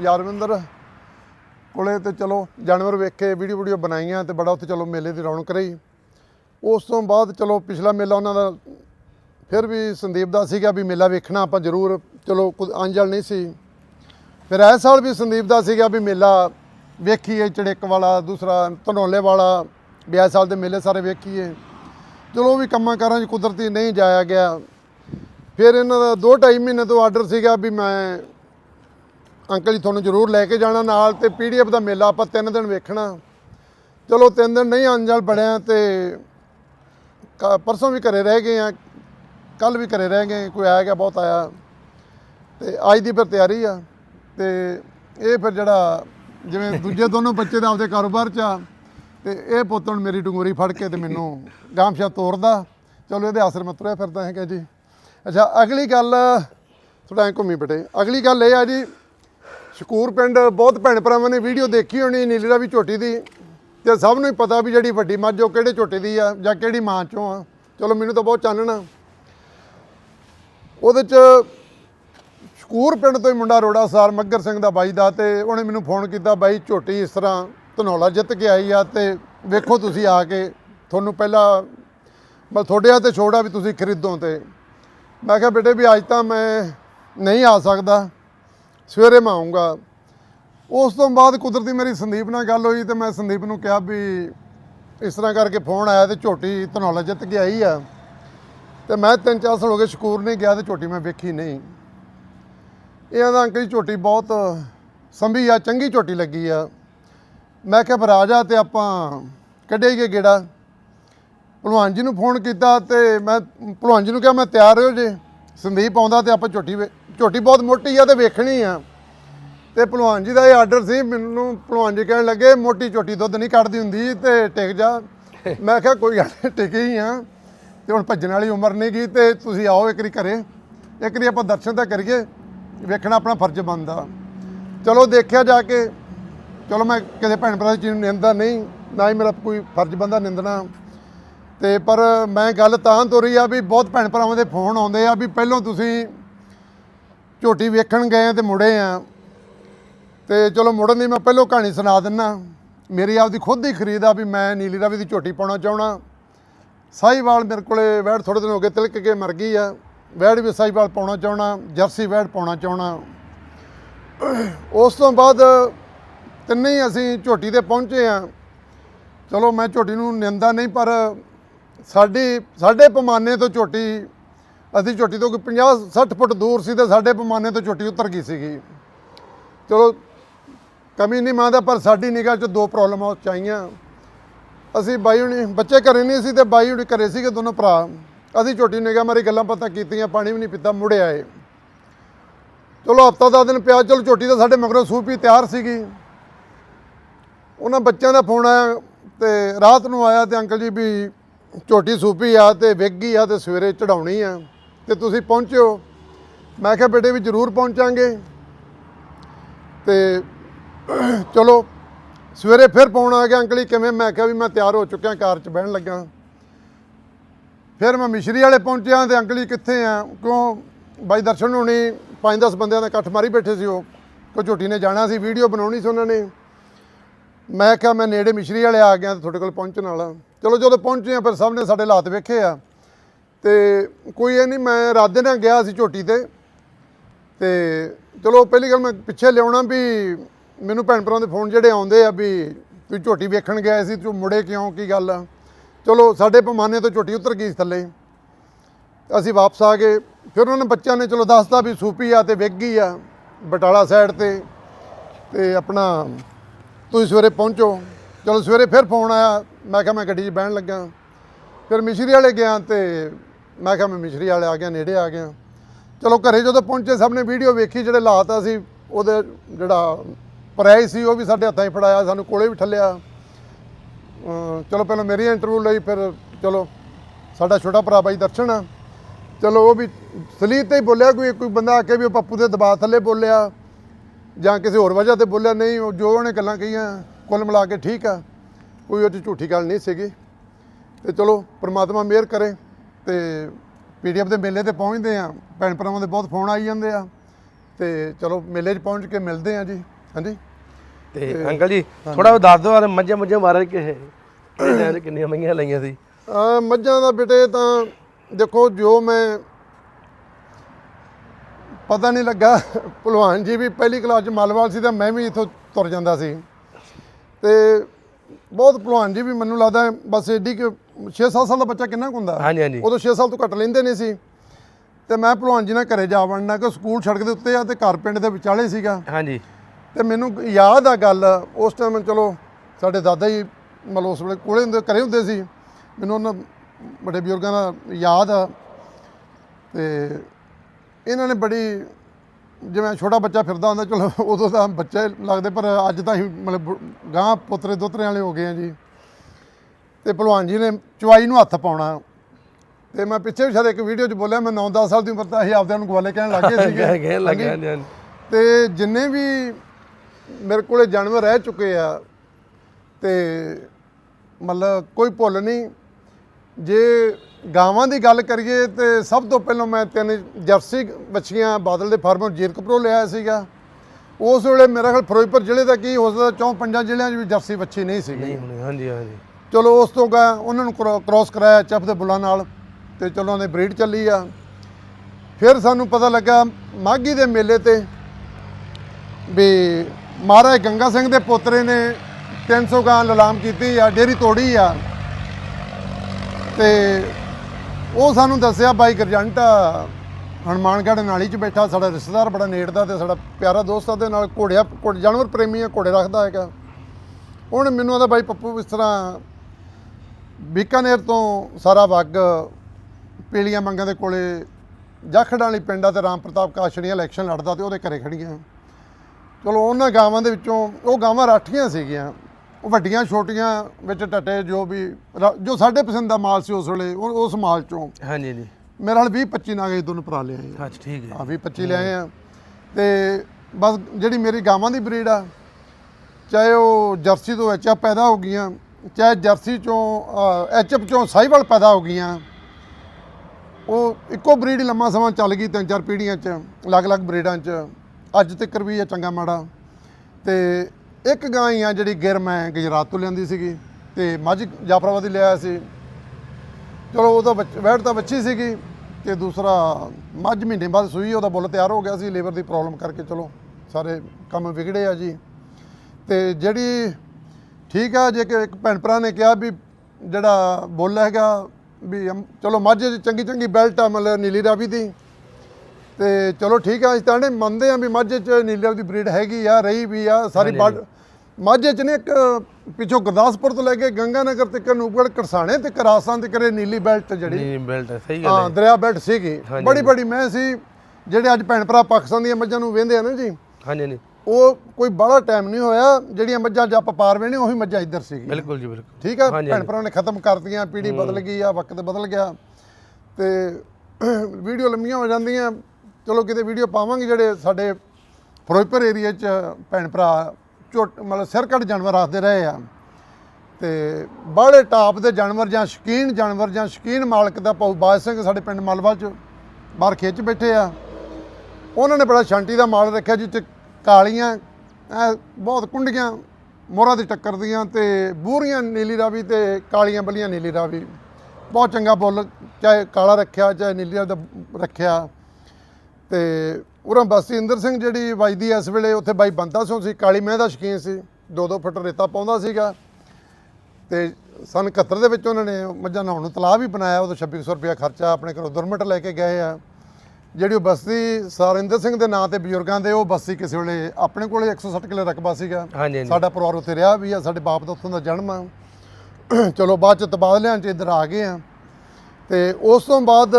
ਯਾਰਵਿੰਦਰ। ਕੋਲੇ ਤੇ ਚਲੋ ਜਾਨਵਰ ਵੇਖੇ, ਵੀਡੀਓ ਵੀਡੀਓ ਬਣਾਈਆਂ ਤੇ ਬੜਾ ਉੱਥੇ ਚਲੋ ਮੇਲੇ ਦੀ ਰੌਣਕ ਰਹੀ। ਉਸ ਤੋਂ ਬਾਅਦ ਚਲੋ ਪਿਛਲਾ ਮੇਲਾ ਉਹਨਾਂ ਦਾ ਫਿਰ ਵੀ ਸੰਦੀਪ ਦਾ ਸੀਗਾ ਵੀ ਮੇਲਾ ਵੇਖਣਾ ਆਪਾਂ ਜ਼ਰੂਰ, ਚਲੋ ਕੁਝ ਅੰਜਲ ਨਹੀਂ ਸੀ। ਫਿਰ ਇਸ ਸਾਲ ਵੀ ਸੰਦੀਪ ਦਾ ਸੀਗਾ ਵੀ ਮੇਲਾ ਵੇਖੀਏ ਚੜਿੱਕ ਵਾਲਾ ਦੂਸਰਾ ਧਨੋਲੇ ਵਾਲਾ, ਵੀ ਇਸ ਸਾਲ ਦੇ ਮੇਲੇ ਸਾਰੇ ਵੇਖੀਏ। ਚਲੋ ਵੀ ਕੰਮਾਂ ਕਾਰਾਂ 'ਚ ਕੁਦਰਤੀ ਨਹੀਂ ਜਾਇਆ ਗਿਆ। ਫਿਰ ਇਹਨਾਂ ਦਾ 2.5 ਮਹੀਨੇ ਤੋਂ ਆਰਡਰ ਸੀਗਾ ਵੀ ਮੈਂ ਅੰਕਲ ਜੀ, ਤੁਹਾਨੂੰ ਜ਼ਰੂਰ ਲੈ ਕੇ ਜਾਣਾ ਨਾਲ ਤੇ ਪੀਡੀਐਫ ਦਾ ਮੇਲਾ ਆਪਾਂ ਤਿੰਨ ਦਿਨ ਵੇਖਣਾ। ਚਲੋ, ਤਿੰਨ ਦਿਨ ਨਹੀਂ ਅੰਜਲ ਬੜਿਆ ਤੇ ਕ- ਪਰਸੋਂ ਵੀ ਘਰੇ ਰਹਿ ਗਏ ਆ, ਕੱਲ ਵੀ ਘਰੇ ਰਹਿ ਗਏ, ਕੋਈ ਆਇਆ ਗਿਆ, ਬਹੁਤ ਆਇਆ। ਤੇ ਅੱਜ ਦੀ ਫਿਰ ਤਿਆਰੀ ਆ ਤੇ ਇਹ ਫਿਰ ਜਿਹੜਾ ਜਿਵੇਂ ਦੂਜੇ ਦੋਨੋਂ ਬੱਚੇ ਦਾ ਆਪਦੇ ਕਾਰੋਬਾਰ 'ਚ ਆ, ਤੇ ਇਹ ਪੁੱਤ ਹੁਣ ਮੇਰੀ ਡੂੰਗਰੀ ਫੜ ਕੇ ਤੇ ਮੈਨੂੰ ਗਾਮਸ਼ਾ ਤੋਰਦਾ। ਚਲੋ, ਇਹਦੇ ਆਸਰ ਮੈਂ ਤੁਰਿਆ ਫਿਰਦਾ ਹੈਗਾ ਜੀ। ਅੱਛਾ, ਅਗਲੀ ਗੱਲ ਥੋੜਾ ਐਂ ਘੁੰਮੀ ਬਟੇ ਅਗਲੀ ਗੱਲ ਇਹ ਆ ਜੀ ਸ਼ਕੂਰ ਪਿੰਡ, ਬਹੁਤ ਭੈਣ ਭਰਾਵਾਂ ਨੇ ਵੀਡੀਓ ਦੇਖੀ ਹੋਣੀ, ਨੀਲੀ ਵੀ ਝੋਟੀ ਦੀ। ਤੇ ਸਭ ਨੂੰ ਹੀ ਪਤਾ ਵੀ ਜਿਹੜੀ ਵੱਡੀ ਮੱਝ ਉਹ ਕਿਹੜੇ ਝੋਟੀ ਦੀ ਆ ਜਾਂ ਕਿਹੜੀ ਮਾਂ ਚੋਂ ਆ। ਚਲੋ, ਮੈਨੂੰ ਤਾਂ ਬਹੁਤ ਚਾਨਣਾ ਉਹਦੇ ਚ ਸ਼ਕੂਰ ਪਿੰਡ ਤੋਂ ਹੀ ਮੁੰਡਾ ਰੋੜਾ ਸਾਰ ਮੱਗਰ ਸਿੰਘ ਦਾ ਬਾਈ ਦਾ ਤੇ ਉਹਨੇ ਮੈਨੂੰ ਫੋਨ ਕੀਤਾ, ਬਾਈ, ਝੋਟੀ ਇਸ ਤਰ੍ਹਾਂ ਧਨੌਲਾ ਜਿੱਤ ਕੇ ਆਈ ਆ ਤੇ ਵੇਖੋ ਤੁਸੀਂ ਆ ਕੇ। ਤੁਹਾਨੂੰ ਪਹਿਲਾਂ ਮੈਂ ਤੁਹਾਡੇ ਹੱਥ ਤੇ ਛੋੜਾ ਵੀ ਤੁਸੀਂ ਖਰੀਦੋ ਤੇ। ਮੈਂ ਕਿਹਾ, ਬੇਟੇ, ਵੀ ਅੱਜ ਤਾਂ ਮੈਂ ਨਹੀਂ ਆ ਸਕਦਾ। ਸਵੇਰੇ ਮੈਂ ਆਉਂਗਾ। ਉਸ ਤੋਂ ਬਾਅਦ ਕੁਦਰਤੀ ਮੇਰੀ ਸੰਦੀਪ ਨਾਲ ਗੱਲ ਹੋਈ ਤੇ ਮੈਂ ਸੰਦੀਪ ਨੂੰ ਕਿਹਾ ਵੀ ਇਸ ਤਰ੍ਹਾਂ ਕਰਕੇ ਫੋਨ ਆਇਆ ਤੇ ਝੋਟੀ ਧਨੌਲਾ ਜਿੱਤ ਕੇ ਆਈ ਆ। ਤੇ ਮੈਂ ਤਿੰਨ ਚਾਰ ਸਾਲ ਹੋ ਗਏ ਸ਼ਕੂਰ ਨਹੀਂ ਗਿਆ ਤੇ ਝੋਟੀ ਮੈਂ ਵੇਖੀ ਨਹੀਂ। ਇਹਨਾਂ ਦਾ ਅੰਕਲ ਜੀ, ਝੋਟੀ ਬਹੁਤ ਸੰਭੀ ਆ, ਚੰਗੀ ਝੋਟੀ ਲੱਗੀ ਆ। ਮੈਂ ਕਿਹਾ, ਫਿਰ ਆ ਜਾ ਤੇ ਆਪਾਂ ਕੱਢੇਗੇ ਗੇੜਾ। ਭਲਵਾਨ ਜੀ ਨੂੰ ਫੋਨ ਕੀਤਾ ਤੇ ਮੈਂ, ਭਲਵਾਨ ਜੀ ਨੂੰ ਕਿਹਾ, ਮੈਂ ਤਿਆਰ ਹੋ ਜੇ। ਸੰਦੀਪ ਆਉਂਦਾ ਤੇ ਆਪਾਂ ਝੋਟੀ ਵੇ- ਝੋਟੀ ਬਹੁਤ ਮੋਟੀ ਆ ਤੇ ਵੇਖਣੀ ਆ। ਤੇ ਭਲਵਾਨ ਜੀ ਦਾ ਇਹ ਆਰਡਰ ਸੀ ਮੈਨੂੰ ਭਲਵਾਨ ਜੀ ਕਹਿਣ ਲੱਗੇ ਮੋਟੀ ਝੋਟੀ ਦੁੱਧ ਨਹੀਂ ਕੱਢਦੀ ਹੁੰਦੀ ਤੇ ਟਿਕ ਜਾ। ਮੈਂ ਕਿਹਾ ਕੋਈ ਗੱਲ ਨਹੀਂ ਟਿਕੀ ਹੀ ਆ। ਤੇ ਹੁਣ ਭੱਜਣ ਵਾਲੀ ਉਮਰ ਨਹੀਂ ਗਈ ਤੇ ਤੁਸੀਂ ਆਓ ਇੱਕ ਵਾਰੀ ਘਰੇ। ਇੱਕ ਵਾਰੀ ਆਪਾਂ ਦਰਸ਼ਨ ਤਾਂ ਕਰੀਏ ਵੇਖਣਾ ਆਪਣਾ ਫਰਜ਼ ਬਣਦਾ। ਚਲੋ ਦੇਖਿਆ ਜਾ ਕੇ ਚਲੋ ਮੈਂ ਕਿਸੇ ਭੈਣ ਭਰਾ ਦੀ ਚੀਜ਼ ਨੂੰ ਨਿੰਦਦਾ ਨਹੀਂ ਨਾ ਹੀ ਮੇਰਾ ਕੋਈ ਫਰਜ਼ ਬੰਦਾ ਨਿੰਦਣਾ। ਤੇ ਪਰ ਮੈਂ ਗੱਲ ਤਾਂ ਤੋਰੀ ਆ ਵੀ ਬਹੁਤ ਭੈਣ ਭਰਾਵਾਂ ਦੇ ਫੋਨ ਆਉਂਦੇ ਆ ਵੀ ਪਹਿਲਾਂ ਤੁਸੀਂ ਝੋਟੀ ਵੇਖਣ ਗਏ ਤੇ ਮੁੜੇ ਆ। ਤੇ ਚਲੋ ਮੁੜਨ ਦੀ ਮੈਂ ਪਹਿਲੋਂ ਕਹਾਣੀ ਸੁਣਾ ਦਿੰਨਾ। ਮੇਰੀ ਆਪਦੀ ਖੁਦ ਦੀ ਖਰੀਦ ਆ ਵੀ ਮੈਂ ਨੀਲੀ ਰਾਵੀ ਦੀ ਝੋਟੀ ਪਾਉਣਾ ਚਾਹਣਾ ਸਾਈਵਾਲ ਮੇਰੇ ਕੋਲੇ ਵੈੜ ਥੋੜੇ ਦਿਨ ਹੋ ਗਏ ਤਿਲਕ ਕੇ ਮਰ ਗਈ ਆ। ਵੈੜ ਵੀ ਸਾਹੀਵਾਲ ਪਾਉਣਾ ਚਾਹਣਾ ਜਰਸੀ ਵੈੜ ਪਾਉਣਾ ਚਾਹਣਾ ਉਸ ਤੋਂ ਬਾਅਦ ਤਿੰਨੇ ਹੀ ਅਸੀਂ ਝੋਟੀ ਤੇ ਪਹੁੰਚੇ ਆ। ਚਲੋ ਮੈਂ ਝੋਟੀ ਨੂੰ ਨਿੰਦਾ ਨਹੀਂ ਪਰ ਸਾਡੀ, ਸਾਡੇ ਪੈਮਾਨੇ ਤੋਂ ਝੋਟੀ ਅਸੀਂ ਝੋਟੀ ਤੋਂ ਕੋਈ 50 60 ਫੁੱਟ ਦੂਰ ਸੀ ਤੇ ਸਾਡੇ ਪੈਮਾਨੇ ਤੋਂ ਝੋਟੀ ਉਤਰ ਗਈ ਸੀਗੀ। ਚਲੋ, ਕਮੀ ਨਹੀਂ ਮੰਨਦਾ ਪਰ ਸਾਡੀ ਨਿਗਾਹ 'ਚ ਦੋ ਪ੍ਰੋਬਲਮਾਂ ਚਾਹੀਆਂ। ਅਸੀਂ ਬਾਈ ਹੁਣੀ, ਬੱਚੇ ਘਰੇ ਨਹੀਂ ਸੀ ਤੇ ਬਾਈ ਹੁਣੀ ਘਰੇ ਸੀਗੇ ਦੋਨੋਂ ਭਰਾ। ਅਸੀਂ ਝੋਟੀ ਨਿਗਾਹ ਮਾਰੀ ਗੱਲਾਂ ਪਤਾ ਕੀਤੀਆਂ, ਪਾਣੀ ਵੀ ਨਹੀਂ ਪੀਤਾ, ਮੁੜੇ ਆਏ। ਚਲੋ, ਹਫਤਾ ਦਾ ਦਿਨ ਪਿਆ, ਚਲੋ ਝੋਟੀ ਤਾਂ ਸਾਡੇ ਮਗਰੋਂ ਸੂਪੀ ਤਿਆਰ ਸੀਗੀ। ਉਹਨਾਂ ਬੱਚਿਆਂ ਦਾ ਫੋਨ ਆਇਆ ਤੇ ਰਾਤ ਨੂੰ ਆਇਆ ਤੇ ਅੰਕਲ ਜੀ ਵੀ ਝੋਟੀ ਸੂਪੀ ਆ ਤੇ ਵਿਕ ਆ ਤੇ ਸਵੇਰੇ ਚੜਾਉਣੀ ਆ। ਤੇ ਤੁਸੀਂ ਪਹੁੰਚਿਓ। ਮੈਂ ਕਿਹਾ, ਬੇਟੇ, ਵੀ ਜ਼ਰੂਰ ਪਹੁੰਚਾਂਗੇ। ਤੇ ਚਲੋ, ਸਵੇਰੇ ਫਿਰ ਫੋਨ ਆ ਗਿਆ ਅੰਕਲ ਜੀ ਕਿਵੇਂ? ਮੈਂ ਕਿਹਾ, ਵੀ ਮੈਂ ਤਿਆਰ ਹੋ ਚੁੱਕਿਆ, ਕਾਰ 'ਚ ਬਹਿਣ ਲੱਗਾ ਫਿਰ ਮੈਂ ਮਿਸ਼ਰੀ ਵਾਲੇ ਪਹੁੰਚਿਆ ਤੇ ਅੰਕਲ ਜੀ ਕਿੱਥੇ ਆ? ਕਿਉਂ? ਬਾਈ ਦਰਸ਼ਨ ਹੋਣੀ 5-10 ਬੰਦਿਆਂ ਦਾ ਇਕੱਠ ਮਾਰੀ ਬੈਠੇ ਸੀ ਉਹ। ਕੋ ਝੋਟੀ ਨੇ ਜਾਣਾ ਸੀ, ਵੀਡੀਓ ਬਣਾਉਣੀ ਸੀ ਉਹਨਾਂ ਨੇ। ਮੈਂ ਕਿਹਾ, ਮੈਂ ਨੇੜੇ ਮਿਸ਼ਰੀ ਵਾਲੇ ਆ ਗਿਆ ਤੇ ਤੁਹਾਡੇ ਕੋਲ ਪਹੁੰਚਣ ਵਾਲਾ। ਚਲੋ, ਜਦੋਂ ਪਹੁੰਚੇ ਆ, ਫਿਰ ਸਭ ਨੇ ਸਾਡੇ ਹਾਲਾਤ ਵੇਖੇ ਆ। ਤੇ ਕੋਈ ਇਹ ਨਹੀਂ, ਮੈਂ ਰਾਦੇ ਨਾਲ ਗਿਆ ਸੀ ਝੋਟੀ ਤੇ। ਤੇ ਚਲੋ, ਪਹਿਲੀ ਗੱਲ ਮੈਂ ਪਿੱਛੇ ਲਿਆਉਣਾ ਵੀ ਮੈਨੂੰ ਭੈਣ ਭਰਾਵਾਂ ਦੇ ਫੋਨ ਜਿਹੜੇ ਆਉਂਦੇ ਆ ਵੀ ਤੂੰ ਝੋਟੀ ਵੇਖਣ ਗਏ ਸੀ, ਤੂੰ ਮੁੜੇ ਕਿਉਂ, ਕੀ ਗੱਲ ਆ? ਚਲੋ, ਸਾਡੇ ਪੈਮਾਨੇ ਤੋਂ ਝੋਟੀ ਉਤਰ ਗਈ ਸੀ ਥੱਲੇ। ਅਸੀਂ ਵਾਪਸ ਆ ਗਏ। ਫਿਰ ਉਹਨਾਂ ਨੇ ਬੱਚਿਆਂ ਨੇ ਚਲੋ ਦੱਸਤਾ ਵੀ ਸੂਪੀ ਆ ਤੇ ਵਿਕ ਗਈ ਆ ਬਟਾਲਾ ਸਾਈਡ ਤੇ। ਤੇ ਆਪਣਾ ਤੁਸੀਂ ਸਵੇਰੇ ਪਹੁੰਚੋ। ਚਲੋ, ਸਵੇਰੇ ਫਿਰ ਫੋਨ ਆਇਆ। ਮੈਂ ਕਿਹਾ, ਮੈਂ ਗੱਡੀ 'ਚ ਬਹਿਣ ਲੱਗਾ ਫਿਰ ਮਿਸ਼ਰੀ ਵਾਲੇ ਗਿਆ ਤੇ ਮੈਂ ਕਿਹਾ ਮੈਂ ਮਿਸ਼ਰੀ ਵਾਲੇ ਆ ਗਿਆ ਨੇੜੇ ਆ ਗਿਆ ਚਲੋ ਘਰੇ ਜਦੋਂ ਪਹੁੰਚੇ ਸਭ ਨੇ ਵੀਡੀਓ ਵੇਖੀ, ਜਿਹੜੇ ਲਾਤਾ ਸੀ, ਉਹਦੇ ਜਿਹੜਾ ਪ੍ਰਾਈਸ ਸੀ, ਉਹ ਵੀ ਸਾਡੇ ਹੱਥਾਂ 'ਚ ਫੜਾਇਆ, ਸਾਨੂੰ ਕੋਲੇ ਵੀ ਠੱਲਿਆ। ਚਲੋ ਪਹਿਲਾਂ ਮੇਰੀ ਇੰਟਰਵਿਊ ਲਈ, ਫਿਰ ਚਲੋ ਸਾਡਾ ਛੋਟਾ ਭਰਾ ਬਾਈ ਦਰਸ਼ਨ ਆ। ਚਲੋ ਉਹ ਵੀ ਸਲੀਤ ਤੇ ਹੀ ਬੋਲਿਆ, ਕੋਈ ਕੋਈ ਬੰਦਾ ਆ ਕੇ ਵੀ ਉਹ ਪੱਪੂ ਦੇ ਦਬਾਅ ਥੱਲੇ ਬੋਲਿਆ, ਜਾਂ ਕਿਸੇ ਹੋਰ ਵਜ੍ਹਾ ਤੇ ਬੋਲਿਆ, ਨਹੀਂ, ਉਹ ਜੋ ਉਹਨੇ ਗੱਲਾਂ ਕਹੀਆਂ, ਕੁੱਲ ਮਿਲਾ ਕੇ ਠੀਕ ਆ। ਕੋਈ ਉਹ 'ਚ ਝੂਠੀ ਗੱਲ ਨਹੀਂ ਸੀਗੀ। ਤੇ ਚਲੋ, ਪ੍ਰਮਾਤਮਾ ਮਿਹਰ ਕਰੇ। ਤੇ ਪੀਡੀਐਫ ਦੇ ਮੇਲੇ ਤੇ ਪਹੁੰਚਦੇ ਆ ਭੈਣ ਭਰਾਵਾਂ ਦੇ ਬਹੁਤ ਫੋਨ ਆਈ ਜਾਂਦੇ ਆ। ਤੇ ਚਲੋ ਮੇਲੇ 'ਚ ਪਹੁੰਚ ਕੇ ਮਿਲਦੇ ਆ ਜੀ। ਹਾਂਜੀ? ਤੇ ਅੰਕਲ ਜੀ ਥੋੜਾ ਦੱਸ ਦਿਓ ਆ ਮੱਝਾਂ ਮੁੱਝਾਂ ਮਾਰੇ ਕਿ ਕਿੰਨੀਆਂ ਮਈਆਂ ਲਈਆਂ ਸੀ? ਮੱਝਾਂ ਦਾ ਬੇਟੇ ਤਾਂ ਦੇਖੋ ਜੋ ਮੈਂ ਪਤਾ ਨਹੀਂ ਲੱਗਾ ਭਲਵਾਨ ਜੀ ਵੀ ਪਹਿਲੀ ਕਲਾਸ ਚ ਮਾਲਵਾਲ ਸੀ ਤਾਂ ਮੈਂ ਵੀ ਇਥੋਂ ਤੁਰ ਜਾਂਦਾ ਸੀ। ਤੇ ਬਹੁਤ ਭਲਵਾਨ ਜੀ ਵੀ ਮੈਨੂੰ ਲੱਗਦਾ ਬਸ ਏਡੀ ਕਿ 6-7 ਸਾਲ ਦਾ ਬੱਚਾ ਕਿੰਨਾ ਕੁ ਹੁੰਦਾ? ਹਾਂਜੀ ਹਾਂਜੀ। ਉਦੋਂ 6 ਸਾਲ ਤੋਂ ਘੱਟ ਲੈਂਦੇ ਨਹੀਂ ਸੀ। ਤੇ ਮੈਂ ਭਲਵਾਨ ਜੀ ਨਾਲ ਘਰੇ ਜਾ ਵੜਨਾ ਕਿ ਸਕੂਲ ਸੜਕ ਦੇ ਉੱਤੇ ਆ ਤੇ ਘਰ ਪਿੰਡ ਦੇ ਵਿਚਾਲੇ ਸੀਗਾ। ਹਾਂਜੀ। ਤੇ ਮੈਨੂੰ ਯਾਦ ਆ ਗੱਲ ਉਸ ਟਾਈਮ ਚਲੋ ਸਾਡੇ ਦਾਦਾ ਜੀ ਮਤਲਬ ਉਸ ਵੇਲੇ ਕੋਲੇ ਹੁੰਦੇ ਘਰੇ ਹੁੰਦੇ ਸੀ। ਮੈਨੂੰ ਉਹਨਾਂ ਵੱਡੇ ਬਜ਼ੁਰਗਾਂ ਦਾ ਯਾਦ ਆ। ਤੇ ਇਹਨਾਂ ਨੇ ਬੜੀ ਜਿਵੇਂ ਛੋਟਾ ਬੱਚਾ ਫਿਰਦਾ ਹੁੰਦਾ ਚਲੋ ਉਦੋਂ ਤਾਂ ਬੱਚੇ ਲੱਗਦੇ ਪਰ ਅੱਜ ਤਾਂ ਹੀ ਮਤਲਬ ਗਾਂ ਪੁੱਤਰੇ ਦੋਤਰੇ ਵਾਲੇ ਹੋ ਗਏ ਆ ਜੀ। ਤੇ ਭਲਵਾਨ ਜੀ ਨੇ ਚੁਆਈ ਨੂੰ ਹੱਥ ਪਾਉਣਾ। ਤੇ ਮੈਂ ਪਿੱਛੇ ਵੀ ਸ਼ਾਇਦ ਇੱਕ ਵੀਡੀਓ 'ਚ ਬੋਲਿਆ ਮੈਂ 9-10 ਸਾਲ ਦੀ ਉਮਰ ਤਾਂ ਅਸੀਂ ਆਪਦਿਆਂ ਨੂੰ ਗਵਾਲੇ ਕਹਿਣ ਲੱਗ ਗਏ ਸੀਗੇ। ਗਏ ਲੱਗੇ ਹਾਂਜੀ। ਤੇ ਜਿੰਨੇ ਵੀ ਮੇਰੇ ਕੋਲੇ ਜਾਨਵਰ ਰਹਿ ਚੁੱਕੇ ਆ ਤੇ ਮਤਲਬ ਕੋਈ ਭੁੱਲ ਨਹੀਂ। ਜੇ ਗਾਵਾਂ ਦੀ ਗੱਲ ਕਰੀਏ ਤੇ ਸਭ ਤੋਂ ਪਹਿਲਾਂ ਮੈਂ ਤਿੰਨ ਜਰਸੀ ਬੱਚੀਆਂ ਬਾਦਲ ਦੇ ਫਾਰਮੋਂ ਜੀਰਕਪੁਰੋਂ ਲਿਆ ਸੀਗਾ। ਉਸ ਵੇਲੇ ਮੇਰਾ ਖਿਆਲ ਫਿਰੋਜ਼ਪੁਰ ਜ਼ਿਲ੍ਹੇ ਦਾ ਕੀ ਹੋ ਸਕਦਾ ਚੌਂ ਪੰਜਾਂ ਜ਼ਿਲ੍ਹਿਆਂ 'ਚ ਵੀ ਜਰਸੀ ਬੱਚੀ ਨਹੀਂ ਸੀਗੀ। ਨਹੀਂ ਹਾਂਜੀ ਹਾਂਜੀ। ਚਲੋ ਉਸ ਤੋਂ ਗਾ ਉਹਨਾਂ ਨੂੰ ਕਰੋ- ਕ੍ਰਾਸ ਕਰਾਇਆ ਚੱਫ ਦੇ ਬੁੱਲਾਂ ਨਾਲ ਤੇ ਚਲੋ ਉਹਨੇ ਬਰੀਡ ਚੱਲੀ ਆ। ਫਿਰ ਸਾਨੂੰ ਪਤਾ ਲੱਗਾ ਮਾਘੀ ਦੇ ਮੇਲੇ ਤੇ ਵੀ ਮਹਾਰਾਜ ਗੰਗਾ ਸਿੰਘ ਦੇ ਪੋਤਰੇ ਨੇ 300 ਗਾਂ ਲਲਾਮ ਕੀਤੀ ਆ, ਡੇਰੀ ਤੋੜੀ ਆ। ਤੇ ਉਹ ਸਾਨੂੰ ਦੱਸਿਆ ਬਾਈ ਗਰਜੰਟਾ ਹਨੂੰਮਾਨਗੜ੍ਹ ਨਾਲੀ 'ਚ ਬੈਠਾ, ਸਾਡਾ ਰਿਸ਼ਤੇਦਾਰ ਬੜਾ ਨੇੜਦਾ ਤੇ ਸਾਡਾ ਪਿਆਰਾ ਦੋਸਤ ਆ ਦੇ ਨਾਲ ਘੋੜਿਆ ਘੋੜੇ ਜਾਨਵਰ ਪ੍ਰੇਮੀ ਆ, ਘੋੜੇ ਰੱਖਦਾ ਹੈਗਾ। ਹੁਣ ਮੈਨੂੰ ਆਦਾ ਬਾਈ ਪੱਪੂ ਇਸ ਤਰ੍ਹਾਂ ਬੀਕਾਨੇਰ ਤੋਂ ਸਾਰਾ ਵੱਗ ਪੀਲੀਆਂ ਮੰਗਾਂ ਦੇ ਕੋਲੇ ਜਾਖੜ ਵਾਲੀ ਪਿੰਡਾਂ ਤੇ ਰਾਮ ਪ੍ਰਤਾਪ ਕਾਸ਼ੜੀਆਂ ਇਲੈਕਸ਼ਨ ਲੜਦਾ ਤੇ ਉਹਦੇ ਘਰੇ ਖੜੀਆਂ। ਚਲੋ ਉਹਨਾਂ ਗਾਵਾਂ ਦੇ ਵਿੱਚੋਂ ਉਹ ਗਾਵਾਂ ਰਾਠੀਆਂ ਸੀਗੀਆਂ। ਉਹ ਵੱਡੀਆਂ ਛੋਟੀਆਂ ਵਿੱਚ ਟੱਟੇ ਜੋ ਵੀ ਜੋ ਸਾਡੇ ਪਸੰਦ ਦਾ ਮਾਲ ਸੀ ਉਸ ਵੇਲੇ ਉਸ ਮਾਲ ਚੋਂ। ਹਾਂਜੀ ਜੀ। ਮੇਰੇ ਨਾਲ 20 25 ਨਾਗੇ ਦੋਨੋਂ ਭਰਾ ਲਿਆਏ ਆ। ਅੱਛਾ ਠੀਕ ਹੈ। ਆ 20 25 ਲਿਆਏ ਆ। ਤੇ ਬਸ ਜਿਹੜੀ ਮੇਰੀ ਗਾਵਾਂ ਦੀ ਬਰੀਡ ਆ ਚਾਹੇ ਉਹ ਜਰਸੀ ਤੋਂ ਐਚਐਫ ਪੈਦਾ ਹੋ ਗਈਆਂ ਚਾਹੇ ਜਰਸੀ ਚੋਂ ਐਚਐਫ ਚੋਂ ਸਾਈਵਾਲ ਪੈਦਾ ਹੋ ਗਈਆਂ। ਉਹ ਇੱਕੋ ਬਰੀਡ ਲੰਮਾ ਸਮਾਂ ਚੱਲ ਗਈ ਤਿੰਨ ਚਾਰ ਪੀੜ੍ਹੀਆਂ 'ਚ, ਅਲੱਗ-ਅਲੱਗ ਬਰੀਡਾਂ 'ਚ। ਅੱਜ ਤੱਕ ਵੀ ਇਹ ਚੰਗਾ ਮਾੜਾ। ਤੇ ਇੱਕ ਗਾਂ ਹੀ ਆ ਜਿਹੜੀ ਗਿਰ ਮੈਂ ਗੁਜਰਾਤ ਤੋਂ ਲਿਆਂਦੀ ਸੀਗੀ ਤੇ ਮੱਝ ਜਾਫਰਾਬਾਦੀ ਲਿਆਇਆ ਸੀ। ਚਲੋ ਉਹਦਾ ਬੱਚ- ਵੈਟ ਤਾਂ ਬੱਚੀ ਸੀਗੀ ਤੇ ਦੂਸਰਾ ਮੱਝ ਮਹੀਨੇ ਬਾਅਦ ਸੂਈ, ਉਹਦਾ ਬੁੱਲ ਤਿਆਰ ਹੋ ਗਿਆ ਸੀ, ਲੇਬਰ ਦੀ ਪ੍ਰੋਬਲਮ ਕਰਕੇ ਚਲੋ, ਸਾਰੇ ਕੰਮ ਵਿਗੜੇ ਆ ਜੀ। ਤੇ ਜਿਹੜੀ ਠੀਕ ਆ ਜੇ ਕਿ ਇੱਕ ਭੈਣ ਭਰਾ ਨੇ ਕਿਹਾ ਵੀ ਜਿਹੜਾ ਬੁੱਲ ਹੈਗਾ ਵੀ ਚਲੋ ਮੱਝ 'ਚ ਚੰਗੀ ਚੰਗੀ ਬੈਲਟ ਆ ਮਤਲਬ ਨੀਲੀ ਰਾਵੀ ਦੀ। ਤੇ ਚਲੋ ਠੀਕ ਆ ਅਸੀਂ ਤਾਂ ਇਹਨੇ ਮੰਨਦੇ ਆ ਵੀ ਮੱਝ 'ਚ ਨੀਲੀ ਰਾਵੀ ਦੀ ਬਰੀਡ ਹੈਗੀ ਆ ਰਹੀ ਵੀ ਆ ਸਾਰੀ ਮੱਝ 'ਚ ਨੇ ਇੱਕ ਪਿੱਛੋਂ ਗੁਰਦਾਸਪੁਰ ਤੋਂ ਲੈ ਕੇ ਗੰਗਾ ਨਗਰ ਤੱਕ ਨੂਪਗੜ ਕਰਸਾਣੇ ਤੇ ਰਾਜਸਥਾਨ ਤੇ ਕਰੇ ਨੀਲੀ ਬੈਲਟ ਜਿਹੜੀ ਨਹੀਂ ਬੈਲਟ ਸਹੀ ਗੱਲ ਹਾਂ ਹੈ। ਦਰਿਆ ਬੈਲਟ ਸੀਗੀ। ਬੜੀ ਬੜੀ ਮੈਂ ਸੀ ਜਿਹੜੇ ਅੱਜ ਭੈਣ ਭਰਾ ਪਾਕਿਸਤਾਨ ਦੀਆਂ ਮੱਝਾਂ ਨੂੰ ਵੇਂਦੇ ਆ ਨਾ ਜੀ। ਹਾਂਜੀ ਹਾਂਜੀ। ਉਹ ਕੋਈ ਬੜਾ ਟਾਈਮ ਨਹੀਂ ਹੋਇਆ ਜਿਹੜੀਆਂ ਮੱਝਾਂ ਜੱਪ ਪਾਰ ਵੇਣੇ ਉਹੀ ਮੱਝਾਂ ਇੱਧਰ ਸੀਗੀਆਂ। ਬਿਲਕੁਲ ਜੀ ਬਿਲਕੁਲ। ਠੀਕ ਆ? ਭੈਣ ਭਰਾ ਨੇ ਖਤਮ ਕਰਤੀਆਂ ਪੀੜੀ ਬਦਲ ਗਈ ਆ ਵਕਤ ਬਦਲ ਗਿਆ। ਤੇ ਵੀਡੀਓ ਲੰਮੀਆਂ ਹੋ ਜਾਂਦੀਆਂ। ਚਲੋ ਕਿਤੇ ਵੀਡੀਓ ਪਾਵਾਂਗੇ ਜਿਹੜੇ ਸਾਡੇ ਫਿਰੋਜ਼ਪੁਰ ਏਰੀਆ 'ਚ ਭੈਣ ਭਰਾ ਝੋਟ ਮਤਲਬ ਸਿਰ ਕੱਢ ਜਾਨਵਰ ਰੱਖਦੇ ਰਹੇ ਆ। ਤੇ ਬਾਹਲੇ ਟਾਪ ਦੇ ਜਾਨਵਰ ਜਾਂ ਸ਼ਕੀਨ ਜਾਨਵਰ ਜਾਂ ਸ਼ਕੀਨ ਮਾਲਕ ਦਾ ਭਾਊ ਬਾਜ ਸਿੰਘ ਸਾਡੇ ਪਿੰਡ ਮਲਵਾ 'ਚ ਬਾਹਰ ਖਿੱਚ ਬੈਠੇ ਆ। ਉਹਨਾਂ ਨੇ ਬੜਾ ਸ਼ਾਂਤੀ ਦਾ ਮਾਲ ਰੱਖਿਆ ਜਿੱਥੇ ਕਾਲੀਆਂ ਬਹੁਤ ਕੁੰਡੀਆਂ ਮੋਹਰਾਂ ਦੀ ਟੱਕਰ ਦੀਆਂ ਤੇ ਬੂਰੀਆਂ ਨੀਲੀ ਰਾਵੀ ਤੇ ਕਾਲੀਆਂ ਬਲੀਆਂ ਨੀਲੀ ਰਾਵੀ। ਬਹੁਤ ਚੰਗਾ ਬੁੱਲ, ਚਾਹੇ ਕਾਲਾ ਰੱਖਿਆ, ਚਾਹੇ ਨੀਲੀ ਰਾਵੀ ਦਾ ਰੱਖਿਆ। ਤੇ ਉਰਾਂ ਬਸਤੀ ਇੰਦਰ ਸਿੰਘ ਜਿਹੜੀ ਵੱਜਦੀ ਐ ਇਸ ਵੇਲੇ, ਉੱਥੇ ਬਾਈ ਬੰਦਾ ਸਿੰਘ ਸੀ, ਕਾਲੀ ਮਹਿ ਦਾ ਸ਼ਕੀਨ ਸੀ। ਦੋ ਦੋ ਫੁੱਟ ਰੇਤਾ ਪਾਉਂਦਾ ਸੀਗਾ। ਤੇ ਸਨ 71 ਦੇ ਵਿੱਚ ਉਹਨਾਂ ਨੇ ਮੱਝਾਂ ਨਹਾਉਣ ਨੂੰ ਤਲਾਬ ਵੀ ਬਣਾਇਆ ਉਹ 2600 ਰੁਪਇਆ ਖਰਚਾ ਆਪਣੇ ਘਰੋਂ ਦੁਰਮਟ ਲੈ ਕੇ ਗਏ ਆ। ਜਿਹੜੀ ਉਹ ਬਸਤੀ ਸਾਰਿੰਦਰ ਸਿੰਘ ਦੇ ਨਾਂ ਤੇ ਬਜ਼ੁਰਗਾਂ ਦੇ ਉਹ ਬਸਤੀ ਕਿਸੇ ਵੇਲੇ ਆਪਣੇ ਕੋਲੇ 160 ਕਿੱਲੇ ਰਕਬਾ ਸੀਗਾ ਹਾਂਜੀ ਹਾਂਜੀ। ਸਾਡਾ ਪਰਿਵਾਰ ਉੱਥੇ ਰਿਹਾ ਵੀ ਆ ਸਾਡੇ ਬਾਪ ਦਾ ਉੱਥੋਂ ਦਾ ਜਨਮ ਆ। ਚਲੋ ਬਾਅਦ ਚ ਤਬਾਦਲਿਆਂ ਚ ਇੱਧਰ ਆ ਗਏ ਆ। ਤੇ ਉਸ ਤੋਂ ਬਾਅਦ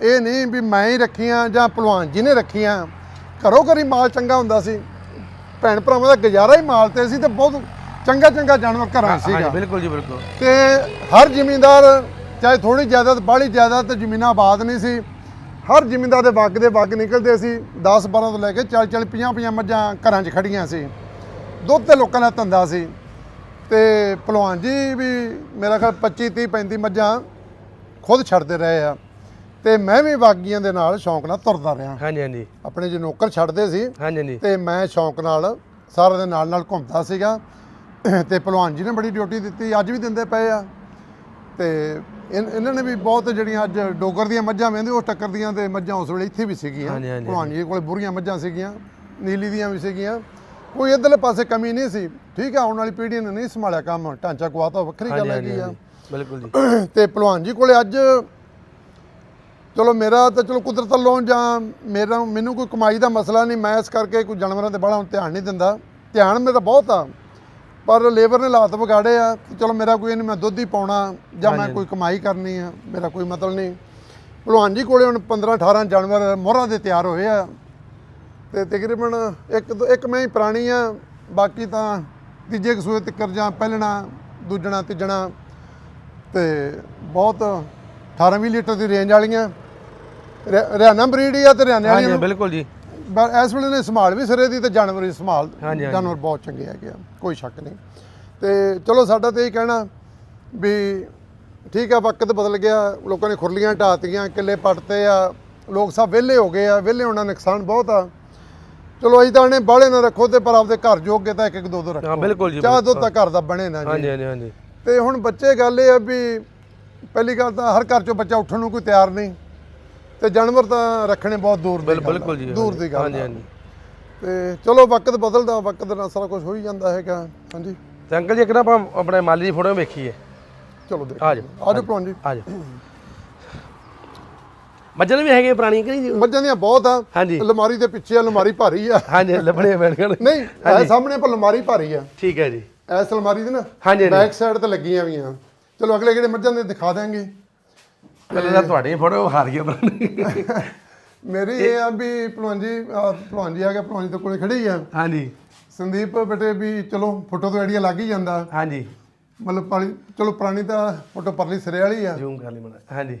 ਇਹ ਨਹੀਂ ਵੀ ਮੈਂ ਹੀ ਰੱਖੀਆਂ ਜਾਂ ਭਲਵਾਨ ਜੀ ਨੇ ਰੱਖੀਆਂ। ਘਰੋਂ ਘਰੀ ਮਾਲ ਚੰਗਾ ਹੁੰਦਾ ਸੀ। ਭੈਣ ਭਰਾਵਾਂ ਦਾ ਗੁਜ਼ਾਰਾ ਹੀ ਮਾਲ ਤੇ ਸੀ ਤੇ ਬਹੁਤ ਚੰਗਾ ਚੰਗਾ ਜਾਨਵਰ ਘਰਾਂ ਸੀਗਾ। ਬਿਲਕੁਲ ਜੀ ਬਿਲਕੁਲ। ਤੇ ਹਰ ਜ਼ਿਮੀਂਦਾਰ ਚਾਹੇ ਥੋੜੀ ਜ਼ਿਆਦਾ ਬਾਹਲੀ ਜ਼ਿਆਦਾ ਤੇ ਜ਼ਮੀਨਾਂ ਆਬਾਦ ਨਹੀਂ ਸੀ। ਹਰ ਜ਼ਿਮੀਂਦਾਰ ਦੇ ਵਗ ਦੇ ਵਗ ਨਿਕਲਦੇ ਸੀ 10 12 ਤੋਂ ਲੈ ਕੇ 40 40 50 50 ਮੱਝਾਂ ਘਰਾਂ 'ਚ ਖੜੀਆਂ ਸੀ। ਦੁੱਧ ਤੇ ਲੋਕਾਂ ਦਾ ਧੰਦਾ ਸੀ। ਤੇ ਭਲਵਾਨ ਜੀ ਵੀ ਮੇਰਾ ਖਿਆਲ 25 30 35 ਮੱਝਾਂ ਖੁਦ ਛੱਡਦੇ ਰਹੇ ਆ। ਤੇ ਮੈਂ ਵੀ ਬਾਗੀਆਂ ਦੇ ਨਾਲ ਸ਼ੌਂਕ ਨਾਲ ਤੁਰਦਾ ਰਿਹਾ। ਹਾਂਜੀ ਹਾਂਜੀ। ਆਪਣੇ ਜੇ ਨੌਕਰ ਛੱਡਦੇ ਸੀ ਹਾਂਜੀ ਹਾਂਜੀ। ਤੇ ਮੈਂ ਸ਼ੌਂਕ ਨਾਲ ਸਾਰਿਆਂ ਦੇ ਨਾਲ ਨਾਲ ਘੁੰਮਦਾ ਸੀਗਾ। ਤੇ ਭਲਵਾਨ ਜੀ ਨੇ ਬੜੀ ਡਿਊਟੀ ਦਿੱਤੀ ਅੱਜ ਵੀ ਦਿੰਦੇ ਪਏ ਆ। ਤੇ ਇਹਨਾਂ ਨੇ ਵੀ ਬਹੁਤ ਜਿਹੜੀਆਂ ਅੱਜ ਡੋਗਰ ਦੀਆਂ ਮੱਝਾਂ ਵੇਂਦੇ ਉਹ ਟੱਕਰ ਦੀਆਂ ਤੇ ਮੱਝਾਂ ਉਸ ਵੇਲੇ ਇੱਥੇ ਵੀ ਸੀਗੀਆਂ। ਹਾਂਜੀ, ਹਾਂਜੀ, ਭਲਵਾਨ ਜੀ ਕੋਲੇ ਬੁਰੀਆਂ ਮੱਝਾਂ ਸੀਗੀਆਂ ਨੀਲੀ ਦੀਆਂ ਵੀ ਸੀਗੀਆਂ। ਕੋਈ ਇਧਰਲੇ ਪਾਸੇ ਕਮੀ ਨਹੀਂ ਸੀ। ਠੀਕ ਆ ਆਉਣ ਵਾਲੀ ਪੀੜ੍ਹੀ ਨੇ ਨਹੀਂ ਸੰਭਾਲਿਆ ਕੰਮ ਢਾਂਚਾ ਗਵਾਤਾ ਵੱਖਰੀ ਗੱਲ ਹੈਗੀ ਆ। ਬਿਲਕੁਲ ਜੀ। ਤੇ ਭਲਵਾਨ ਜੀ ਕੋਲੇ ਅੱਜ ਚਲੋ ਮੇਰਾ ਤਾਂ ਚਲੋ ਕੁਦਰਤ ਵੱਲੋਂ ਜਾਂ ਮੇਰਾ ਮੈਨੂੰ ਕੋਈ ਕਮਾਈ ਦਾ ਮਸਲਾ ਨਹੀਂ ਮੈਂ ਇਸ ਕਰਕੇ ਕੋਈ ਜਾਨਵਰਾਂ ਤੇ ਬੜਾ ਹੁਣ ਧਿਆਨ ਨਹੀਂ ਦਿੰਦਾ। ਧਿਆਨ ਮੇਰਾ ਬਹੁਤ ਆ। ਪਰ ਲੇਬਰ ਨੇ ਲਾਤ ਵਿਗਾੜੇ ਆ ਕਿ ਚਲੋ ਮੇਰਾ ਕੋਈ ਨਹੀਂ ਮੈਂ ਦੁੱਧ ਹੀ ਪਾਉਣਾ ਜਾਂ ਮੈਂ ਕੋਈ ਕਮਾਈ ਕਰਨੀ ਆ ਮੇਰਾ ਕੋਈ ਮਤਲਬ ਨਹੀਂ। ਭਲਵਾਨ ਜੀ ਕੋਲੇ ਹੁਣ 15 18 ਜਾਨਵਰ ਮੋਹਰਾਂ ਦੇ ਤਿਆਰ ਹੋਏ ਆ। ਤੇ ਤਕਰੀਬਨ ਇੱਕ ਇੱਕ ਮੈਂ ਹੀ ਪੁਰਾਣੀ ਆ ਬਾਕੀ ਤਾਂ ਤੀਜੇ ਕਸੂਏ ਤੱਕਰ ਜਾਂ ਪਹਿਲਣਾ ਦੂਜਣਾ ਤੀਜਣਾ। ਤੇ ਬਹੁਤ 18 20 ਲੀਟਰ ਦੀ ਰੇਂਜ ਵਾਲੀਆਂ। ਹਰਿਆਣਾ ਬਰੀਡ ਹੀ ਆ ਤੇ ਹਰਿਆਣੇ ਵਾਲੀਆਂ ਬਿਲਕੁਲ ਜੀ। ਬ- ਇਸ ਵੇਲੇ ਨੇ ਸੰਭਾਲ ਵੀ ਸਿਰੇ ਦੀ ਤੇ ਜਾਨਵਰ ਦੀ ਸੰਭਾਲ ਹਾਂਜੀ, ਹਾਂਜੀ। ਜਾਨਵਰ ਬਹੁਤ ਚੰਗੇ ਹੈਗੇ ਆ ਕੋਈ ਸ਼ੱਕ ਨਹੀਂ। ਤੇ ਚਲੋ ਸਾਡਾ ਤੇ ਇਹ ਕਹਿਣਾ ਵੀ ਠੀਕ ਆ ਵਕਤ ਬਦਲ ਗਿਆ ਲੋਕਾਂ ਨੇ ਖੁਰਲੀਆਂ ਢਾਤੀਆਂ ਕਿੱਲੇ ਪੱਟਤੇ ਆ ਲੋਕ ਸਭ ਵਿਹਲੇ ਹੋ ਗਏ ਆ ਵਿਹਲੇ ਹੋਣਾ ਨੁਕਸਾਨ ਬਹੁਤ ਆ। ਚਲੋ ਅਸੀਂ ਤਾਂ ਨੇ ਬਾਹਲੇ ਨਾ ਰੱਖੋ ਤੇ ਪਰ ਆਪਦੇ ਘਰ ਜੋਗੇ ਤਾਂ ਇੱਕ ਇੱਕ ਦੋ ਦੋ ਰੱਖੋ। ਹਾਂ, ਬਿਲਕੁਲ ਜੀ, ਚਾਹ ਦੁੱਧ ਤਾਂ ਘਰ ਦਾ ਬਣੇ ਨਾ ਜੀ। ਹਾਂਜੀ ਹਾਂਜੀ ਹਾਂਜੀ। ਤੇ ਹੁਣ ਬੱਚੇ ਗੱਲ ਇਹ ਆ ਵੀ ਪਹਿਲੀ ਗੱਲ ਤਾਂ ਹਰ ਘਰ ਚੋਂ ਬੱਚਾ ਉੱਠਣ ਨੂੰ ਕੋਈ ਤਿਆਰ ਨਹੀਂ। ਤੇ ਜਾਨਵਰ ਤਾਂ ਰੱਖਣੇ ਬਹੁਤ ਦੂਰ ਦੀ ਆ, ਬਿਲਕੁਲ ਜੀ ਦੂਰ ਦੀ ਗੱਲ ਹਾਂਜੀ ਆ। ਹਾਂਜੀ ਤੇ ਚਲੋ ਵਕਤ ਬਦਲਦਾ ਵਕਤ ਨਾਲ ਸਾਰਾ ਕੁਝ ਹੋ ਹੀ ਜਾਂਦਾ ਹੈਗਾ। ਹਾਂਜੀ। ਤੇ ਅੰਕਲ ਜੀ ਇੱਕ ਨਾ ਆਪਾਂ ਆਪਣੇ ਮਾਲੀ ਦੀ ਫੋਟੋ ਵੇਖੀਏ। ਚਲੋ ਦੇਖ। ਆ ਜਾਓ। ਆਜੋ ਭਲਵਾਨ ਜੀ। ਆ ਜਾਓ। ਮੱਝਾਂ ਵੀ ਹੈਗੇ ਪੁਰਾਣੀਆਂ ਕਿ ਨਹੀਂ ਜੀ? ਮੱਝਾਂ ਦੀਆਂ ਬਹੁਤ ਆ। ਹਾਂਜੀ। ਅਲਮਾਰੀ ਦੇ ਪਿੱਛੇ ਅਲਮਾਰੀ ਭਾਰੀ ਆ। ਹਾਂਜੀ ਲੱਭਣੇ ਬੈਠਣ ਨਹੀਂ ਇਹ ਸਾਹਮਣੇ ਪਰ ਅਲਮਾਰੀ ਭਾਰੀ ਆ। ਠੀਕ ਹੈ ਜੀ। ਐਸ ਅਲਮਾਰੀ ਦੇ ਨਾ ਬੈਕ ਸਾਈਡ ਤੇ ਲੱਗੀਆਂ ਵੀਆਂ ਚਲੋ ਅਗਲੇ ਕਿਹੜੇ ਮੱਝਾਂ ਦੇ ਦਿਖਾ ਦਾਂਗੇ ਪਹਿਲਾਂ ਤਾਂ ਤੁਹਾਡੀ ਫੋਟੋ ਹਾਰ ਗਿਆ ਪੁਰਾਣੀ ਮੇਰੀ ਇਹ ਆ ਵੀ ਭਲਵਾਨ ਜੀ ਆਹ ਭਲਵਾਨ ਜੀ ਆ ਗਿਆ ਭਲਵਾਨ ਜੀ ਦੇ ਕੋਲੇ ਖੜੇ ਹੀ ਆ। ਹਾਂਜੀ। ਸੰਦੀਪ ਬੇਟੇ ਵੀ ਚਲੋ ਫੋਟੋ ਤੋਂ ਆਈਡੀਆ ਲੱਗ ਹੀ ਜਾਂਦਾ। ਹਾਂਜੀ। ਮਤਲਬ ਪਾਲੀ ਚਲੋ ਪੁਰਾਣੀ ਤਾਂ ਫੋਟੋ ਪਰਲੀ ਸਿਰੇ ਵਾਲੀ ਆ। ਜ਼ੂਮ ਕਰ ਲਈ ਮਣਾ ਹਾਂਜੀ।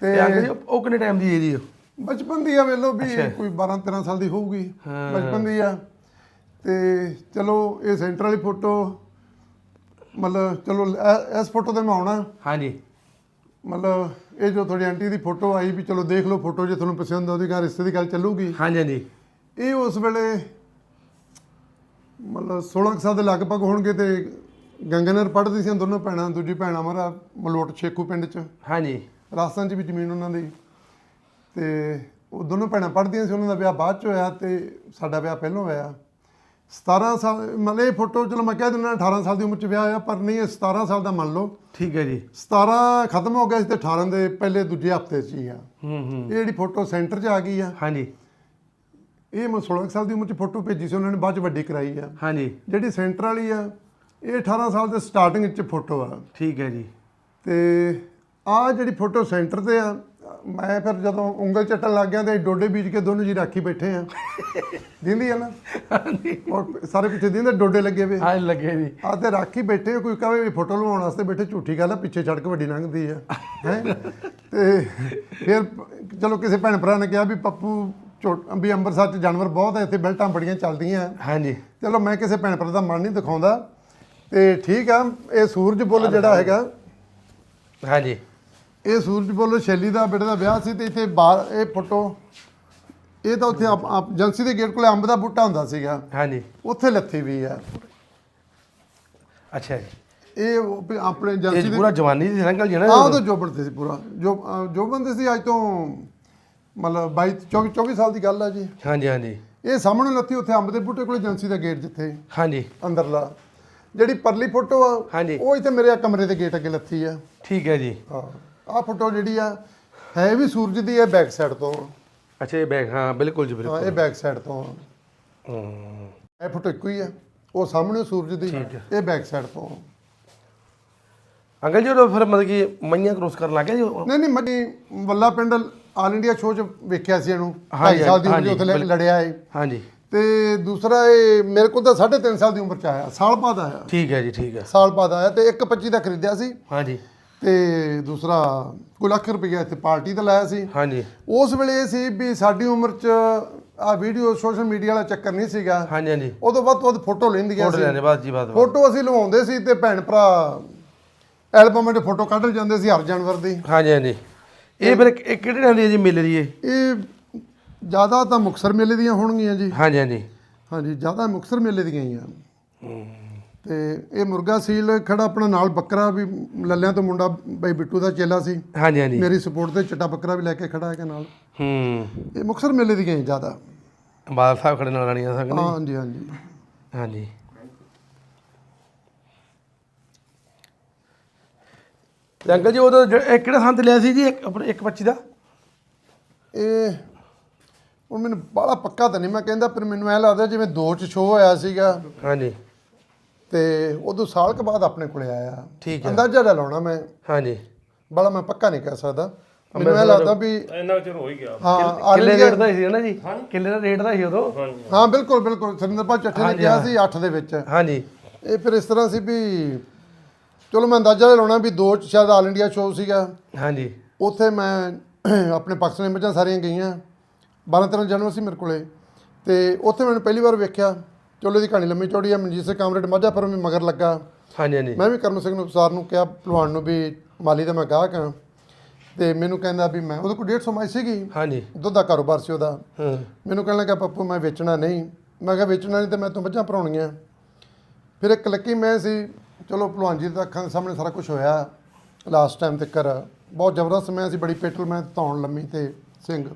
ਤੇ- ਤੇ ਜੀ ਉਹ- ਉਹ ਕਿੰਨੇ ਟਾਈਮ ਦੀ ਹੈ ਜੀ ਉਹ? ਬਚਪਨ ਦੀ ਆ ਵੇਲੋ ਵੀ ਕੋਈ 12 13 ਸਾਲ ਦੀ ਹੋਊਗੀ। ਬਚਪਨ ਦੀ ਆ। ਤੇ ਚਲੋ ਇਹ ਸੈਂਟਰ ਵਾਲੀ ਫੋਟੋ ਮਤਲਬ ਚਲੋ ਇਸ ਫੋਟੋ ਤੇ ਮੈਂ ਆਉਣਾ। ਹਾਂਜੀ। ਮਤਲਬ ਇਹ ਜੋ ਤੁਹਾਡੀ ਆਂਟੀ ਦੀ ਫੋਟੋ ਆਈ ਵੀ ਚਲੋ ਦੇਖ ਲਓ ਫੋਟੋ ਜੇ ਤੁਹਾਨੂੰ ਪਸੰਦ ਆਉਂਦੀ ਘਰ ਰਿਸ਼ਤੇ ਦੀ ਗੱਲ ਚੱਲੂਗੀ। ਹਾਂਜੀ ਹਾਂਜੀ। ਇਹ ਉਸ ਵੇਲੇ ਮਤਲਬ 16 ਕੁ ਸਾਲ ਦੇ ਲਗਭਗ ਹੋਣਗੇ ਤੇ ਗੰਗਨਰ ਪੜ੍ਹਦੀ ਸੀ ਦੋਨੋਂ ਭੈਣਾਂ ਦੂਜੀ ਭੈਣ ਅਮਰਾ ਮਲੋਟ ਛੇਕੂ ਪਿੰਡ 'ਚ। ਹਾਂਜੀ। ਰਾਜਸਥਾਨ 'ਚ ਵੀ ਜ਼ਮੀਨ ਉਹਨਾਂ ਦੀ। ਤੇ ਉਹ ਦੋਨੋਂ ਭੈਣਾਂ ਪੜ੍ਹਦੀਆਂ ਸੀ ਉਹਨਾਂ ਦਾ ਵਿਆਹ ਬਾਅਦ 'ਚ ਹੋਇਆ ਤੇ ਸਾਡਾ ਵਿਆਹ ਪਹਿਲਾਂ ਹੋਇਆ। 17 ਸਾਲ ਮਤਲਬ ਇਹ ਫੋਟੋ ਚਲੋ ਮੈਂ ਕਹਿ ਦਿੰਦਾ 18 ਸਾਲ ਦੀ ਉਮਰ 'ਚ ਵਿਆਹ ਹੋਇਆ ਪਰ ਨਹੀਂ ਇਹ 17 ਸਾਲ ਦਾ ਮੰਨ ਲਓ। ਠੀਕ ਹੈ ਜੀ। 17 ਖਤਮ ਹੋ ਗਿਆ ਸੀ ਤੇ 18 ਦੇ ਪਹਿਲੇ ਦੂਜੇ ਹਫ਼ਤੇ 'ਚ ਹੀ ਆ। ਹੂੰ ਹੂੰ। ਇਹ ਜਿਹੜੀ ਫੋਟੋ ਸੈਂਟਰ 'ਚ ਆ ਗਈ ਆ। ਹਾਂਜੀ। ਇਹ ਮੈਂ 16 ਕੁ ਸਾਲ ਦੀ ਉਮਰ 'ਚ ਫੋਟੋ ਭੇਜੀ ਸੀ ਉਹਨਾਂ ਨੇ ਬਾਅਦ 'ਚ ਵੱਡੀ ਕਰਾਈ ਆ। ਹਾਂਜੀ। ਜਿਹੜੀ ਸੈਂਟਰ ਵਾਲੀ ਆ ਇਹ 18 ਸਾਲ ਦੇ ਸਟਾਰਟਿੰਗ 'ਚ ਫੋਟੋ ਆ। ਠੀਕ ਹੈ ਜੀ। ਤੇ ਆ ਜਿਹੜੀ ਫੋਟੋ ਸੈਂਟਰ ਤੇ ਆ ਮੈਂ ਫਿਰ ਜਦੋਂ ਉਂਗਲ ਚੱਟਣ ਲੱਗ ਗਿਆ ਤੇ ਡੋਡੇ ਬੀਜ ਕੇ ਦੋਨੋਂ ਜੀ ਰਾਖੀ ਬੈਠੇ ਆ। ਦਿੰਦੀ ਆ ਨਾ? ਔਰ ਸਾਰੇ ਪਿੱਛੇ ਦਿੰਦੇ ਡੋਡੇ ਲੱਗੇ ਵੇ। ਹਾਂ ਲੱਗੇ ਜੀ ਆ ਤੇ ਰਾਖੀ ਬੈਠੇ ਕੋਈ ਕਹੇ ਵੀ ਫੋਟੋ ਲਵਾਉਣ ਵਾਸਤੇ ਬੈਠੇ ਝੂਠੀ ਗੱਲ ਆ ਪਿੱਛੇ ਸੜਕ ਵੱਡੀ ਲੰਘਦੀ ਆ। ਹੈ? ਤੇ ਫਿਰ ਚਲੋ ਕਿਸੇ ਭੈਣ ਭਰਾ ਨੇ ਕਿਹਾ ਵੀ ਪੱਪੂ ਵੀ ਅੰਮ੍ਰਿਤਸਰ ਚ ਜਾਨਵਰ ਬਹੁਤ ਆ ਇੱਥੇ ਬੈਲਟਾਂ ਬੜੀਆਂ ਚੱਲਦੀਆਂ ਹਾਂਜੀ। ਚਲੋ ਮੈਂ ਕਿਸੇ ਭੈਣ ਭਰਾ ਦਾ ਮਨ ਨਹੀਂ ਦਿਖਾਉਂਦਾ। ਤੇ ਠੀਕ ਆ ਇਹ ਸੂਰਜ ਬੁੱਲ ਜਿਹੜਾ ਹੈਗਾ। ਹਾਂਜੀ। ਇਹ ਸੂਰਜ ਬੁੱਲ ਸ਼ੈਲੀ ਦਾ ਬੇਟੇ ਦਾ ਵਿਆਹ ਸੀ ਤੇ ਇੱਥੇ ਬਾਹਰ ਇਹ ਫੋਟੋ ਇਹ ਤਾਂ ਉੱਥੇ ਆਪ- ਆਪ- ਏਜੰਸੀ ਦੇ ਗੇਟ ਕੋਲੇ ਅੰਬ ਦਾ ਬੂਟਾ ਹੁੰਦਾ ਸੀਗਾ। ਹਾਂਜੀ। ਉੱਥੇ ਲੱਥੀ ਵੀ ਆ ਅੱਛਾ ਜੀ। ਇਹ ਉਹ ਵੀ ਆਪਣੇ ਏਜੰਸੀ ਇਹ ਦੇ ਪੂਰਾ ਜਵਾਨੀ ਦੀ ਸੀ ਅੰਕਲ ਜੀ ਨਾ ਆਹ ਜੋਬਨ ਤੇ ਸੀ ਪੂਰਾ। ਜੋ ਅਹ ਜੋਬਨ ਤੇ ਸੀ ਅੱਜ ਤੋਂ ਮਤਲਬ 22 24 24 ਸਾਲ ਦੀ ਗੱਲ ਆ ਜੀ। ਹਾਂਜੀ ਹਾਂਜੀ। ਇਹ ਸਾਹਮਣੇ ਲੱਥੀ ਉੱਥੇ ਅੰਬ ਦੇ ਬੂਟੇ ਕੋਲੇ ਏਜੰਸੀ ਦਾ ਗੇਟ ਜਿੱਥੇ। ਹਾਂਜੀ। ਅੰਦਰਲਾ। ਜਿਹੜੀ ਪਰਲੀ ਫੋਟੋ ਆ ਹਾਂਜੀ। ਉਹ ਇੱਥੇ ਮੇਰੇ ਕਮਰੇ ਦੇ ਗੇਟ ਅੱਗੇ ਲੱਥੀ ਆ। ਠੀਕ ਹੈ ਜੀ। ਹਾਂ। ਆਹ ਫੋਟੋ ਜਿਹੜੀ ਆ ਹੈ ਵੀ ਸੂਰਜ ਦੀ ਹੈ ਬੈਕ ਸਾਈਡ ਤੋਂ। ਅੱਛਾ ਇਹ ਬੈਗ ਹਾਂ ਬਿਲਕੁਲ ਜੀ ਹਾਂ ਬਿਲਕੁਲ। ਇਹ ਬੈਕ ਸਾਈਡ ਤੋਂ। ਆ। ਹੂੰ। ਇਹ ਫੋਟੋ ਇੱਕੋ ਹੀ ਆ। ਉਹ ਸਾਹਮਣੇ ਸੂਰਜ ਦੀ ਇਹ ਬੈਕ ਸਾਈਡ ਤੋਂ। ਅੰਕਲ ਜੀ ਉਹ ਫਿਰ ਮਤਲਬ ਕਿ ਮਈਆਂ ਕ੍ਰੋਸ ਕਰਨ ਲੱਗ ਗਿਆ ਜੀ ਉਹ? ਨਹੀਂ ਨਹੀਂ ਮੱਡੀ ਵੱਲਾ ਪਿੰਡ ਆਲ ਇੰਡੀਆ ਸ਼ੋਅ 'ਚ ਵੇਖਿਆ ਸੀ ਇਹਨੂੰ। ਹਾਂਜੀ, 2.5 ਸਾਲ ਦੀ ਉਮਰ 'ਚ ਹਾਂਜੀ, ਉੱਥੇ ਲ- ਲੜਿਆ ਏ ਹਾਂਜੀ। ਤੇ ਦੂਸਰਾ ਇਹ ਮੇਰੇ ਕੋਲ ਤਾਂ 3.5 ਸਾਲ ਦੀ ਉਮਰ 'ਚ ਆਇਆ ਸਾਲ ਬਾਅਦ ਆਇਆ। ਠੀਕ ਹੈ ਜੀ ਠੀਕ ਹੈ। ਸਾਲ ਬਾਅਦ ਆਇਆ ਤੇ 1.25 ਦਾ ਖਰੀਦਿਆ ਸੀ। ਹਾਂਜੀ। ਤੇ ਦੂਸਰਾ ਕੋਈ ਲੱਖ ਰੁਪਈਆ ਇੱਥੇ ਪਾਰਟੀ ਦਾ ਲਾਇਆ ਸੀ। ਹਾਂਜੀ। ਉਸ ਵੇਲੇ ਇਹ ਸੀ ਵੀ ਸਾਡੀ ਉਮਰ 'ਚ ਆ ਵੀਡੀਓ ਸੋਸ਼ਲ ਮੀਡੀਆ ਵਾਲਾ ਚੱਕਰ ਨਹੀਂ ਸੀਗਾ। ਹਾਂਜੀ ਹਾਂਜੀ। ਉਦੋਂ ਵੱਧ ਤੋਂ ਵੱਧ ਫੋਟੋ ਲੈਂਦੀਆਂ ਫੋਟੋ ਸੀ। ਲੈਣੇ ਬਾਅਦ ਜੀ ਬਾਅਦ ਫੋਟੋ ਅਸੀਂ ਲਵਾਉਂਦੇ ਸੀ ਤੇ ਭੈਣ ਭਰਾ ਐਲਬਮ ਵਿੱਚ ਫੋਟੋ ਕੱਢ ਜਾਂਦੇ ਸੀ ਹਰ ਜਾਨਵਰ ਦੀ। ਹਾਂਜੀ ਹਾਂਜੀ। ਇਹ ਫਿਰ ਇਹ ਕਿਹੜੇ ਟਾਈਮ ਦੀ ਹੈ ਜੀ ਮਿਲ ਰਹੀ ਹੈ ਇਹ ਜ਼ਿਆਦਾ ਤਾਂ ਮੁਕਸਰ ਮੇਲੇ ਦੀਆਂ ਹੋਣਗੀਆਂ ਜੀ। ਹਾਂਜੀ ਹਾਂਜੀ। ਹਾਂਜੀ ਜ਼ਿਆਦਾ ਮੁਕਸਰ ਮੇਲੇ ਦੀਆਂ ਹੀ ਆ। ਤੇ ਇਹ ਮੁਰਗਾ ਸੀਲ ਖੜਾ ਆਪਣਾ ਨਾਲ ਬੱਕਰਾ ਵੀ ਲੱਲਿਆਂ ਤੋਂ ਮੁੰਡਾ ਬਈ ਬਿੱਟੂ ਦਾ ਚੇਲਾ ਸੀ। ਹਾਂਜੀ ਹਾਂਜੀ। ਮੇਰੀ ਸਪੋਰਟ ਤੇ ਚਿੱਟਾ ਬੱਕਰਾ ਵੀ ਲੈ ਕੇ ਖੜਾ ਹੈਗਾ ਨਾਲ। ਹੂੰ। ਇਹ ਮੁਕਸਰ ਮੇਲੇ ਦੀਆਂ ਹੀ ਜ਼ਿਆਦਾ। ਬਾਦਲ ਸਾਹਿਬ ਖੜੇ ਨਾਲ ਰਾਣੀਆਂ ਸੰਗ ਨੇ। ਹਾਂਜੀ ਹਾਂਜੀ। ਹਾਂਜੀ। ਤੇ ਅੰਕਲ ਜੀ ਇਹ ਕਿਹੜਾ ਸੰਤ ਲਿਆ ਸੀ ਜੀ ਇੱਕ ਆਪਣੇ ਇੱਕ ਬੱਚੀ ਦਾ? ਇਹ ਹੁਣ ਮੈਨੂੰ ਬਾਹਲਾ ਪੱਕਾ ਤਾਂ ਨਹੀਂ ਮੈਂ ਕਹਿੰਦਾ ਪਰ ਮੈਨੂੰ ਐ ਲੱਗਦਾ ਜਿਵੇਂ ਦੋ ਚ ਸ਼ੋਅ ਹੋਇਆ ਸੀਗਾ। ਹਾਂਜੀ। ਤੇ ਉਦੋਂ ਸਾਲ ਕੁ ਬਾਅਦ ਆਪਣੇ ਕੋਲੇ ਆਇਆ। ਠੀਕ ਹੈ। ਅੰਦਾਜ਼ਾ ਜਿਹਾ ਲਾਉਣਾ ਮੈਂ। ਹਾਂਜੀ। ਬਾਲਾ ਮੈਂ ਪੱਕਾ ਨਹੀਂ ਕਹਿ ਸਕਦਾ। ਮੈਨੂੰ ਐ ਲੱਗਦਾ ਵੀ ਇੰਨਾ ਚਿਰ ਹੋ ਹੀ ਗਿਆ। ਹਾਂ ਕਿੱਲੇ ਰੇਟ ਦਾ ਸੀ ਨਾ ਜੀ? ਕਿੱਲੇ ਦਾ ਰੇਟ ਦਾ ਸੀ ਉਦੋਂ? ਹਾਂ ਬਿਲਕੁਲ ਬਿਲਕੁਲ। ਸਰਿੰਦਰਪਾਲ ਚੱਠੇ ਨੇ ਕਿਹਾ ਸੀ 8 ਦੇ ਵਿੱਚ। ਹਾਂਜੀ। ਇਹ ਫਿਰ ਇਸ ਤਰ੍ਹਾਂ ਸੀ ਵੀ ਚਲੋ ਮੈਂ ਅੰਦਾਜ਼ਾ ਲਾਉਣਾ ਵੀ ਦੋ ਚ ਸ਼ਾਇਦ ਆਲ ਇੰਡੀਆ ਸ਼ੋਅ ਸੀਗਾ। ਹਾਂਜੀ। ਉੱਥੇ ਮੈਂ ਆਪਣੇ ਪਾਕਿਸਤਾਨੀ ਮੱਝਾਂ ਸਾਰੀਆਂ ਗਈਆਂ। 12 13 ਜਨਵਰੀ ਸੀ ਮੇਰੇ ਕੋਲੇ। ਤੇ ਉੱਥੇ ਮੈਨੂੰ ਪਹਿਲੀ ਵਾਰ ਵੇਖਿਆ। ਚਲੋ ਦੀ ਕਹਾਣੀ ਲੰਮੀ ਚੌੜੀ ਆ ਮਨਜੀਤ ਸਿੰਘ ਕਾਮਰੇਡ ਮਾਝਾ ਪਰ ਵੀ ਮਗਰ ਲੱਗਾ। ਹਾਂਜੀ ਹਾਂਜੀ। ਮੈਂ ਵੀ ਕਰਮ ਸਿੰਘ ਨੂੰ ਸਰ ਨੂੰ ਕਿਹਾ ਭਲਵਾਨ ਨੂੰ ਵੀ ਮਾਲੀ ਦਾ ਮੈਂ ਗਾਹਕ ਹਾਂ। ਤੇ ਮੈਨੂੰ ਕਹਿੰਦਾ ਵੀ ਮੈਂ ਉਹਦੇ ਕੋਲ 150 ਮਾਈ ਸੀਗੀ। ਹਾਂਜੀ। ਦੁੱਧ ਦਾ ਕਾਰੋਬਾਰ ਸੀ ਉਹਦਾ। ਹਾਂ। ਮੈਨੂੰ ਕਹਿਣ ਲੱਗਾ ਪੱਪੂ ਮੈਂ ਵੇਚਣਾ ਨਹੀਂ। ਮੈਂ ਕਿਹਾ ਵੇਚਣਾ ਨਹੀਂ ਤੇ ਮੈਂ ਤੋਂ ਮੱਝਾਂ ਭਰਾਉਣੀਆਂ। ਫਿਰ ਇੱਕ ਲੱਕੀ ਮੈਂ ਸੀ ਚਲੋ ਭਲਵਾਨ ਜੀ ਦੇ ਅੱਖਾਂ ਦੇ ਸਾਹਮਣੇ ਸਾਰਾ ਕੁਝ ਹੋਇਆ ਲਾਸਟ ਟਾਈਮ ਤੱਕ ਬਹੁਤ ਜ਼ਬਰਦਸਤ ਮੈਂ ਸੀ ਬੜੀ ਪੇਟਲ ਮੈਂ ਧੌਣ ਲੰਮੀ ਤੇ ਸਿੰਘ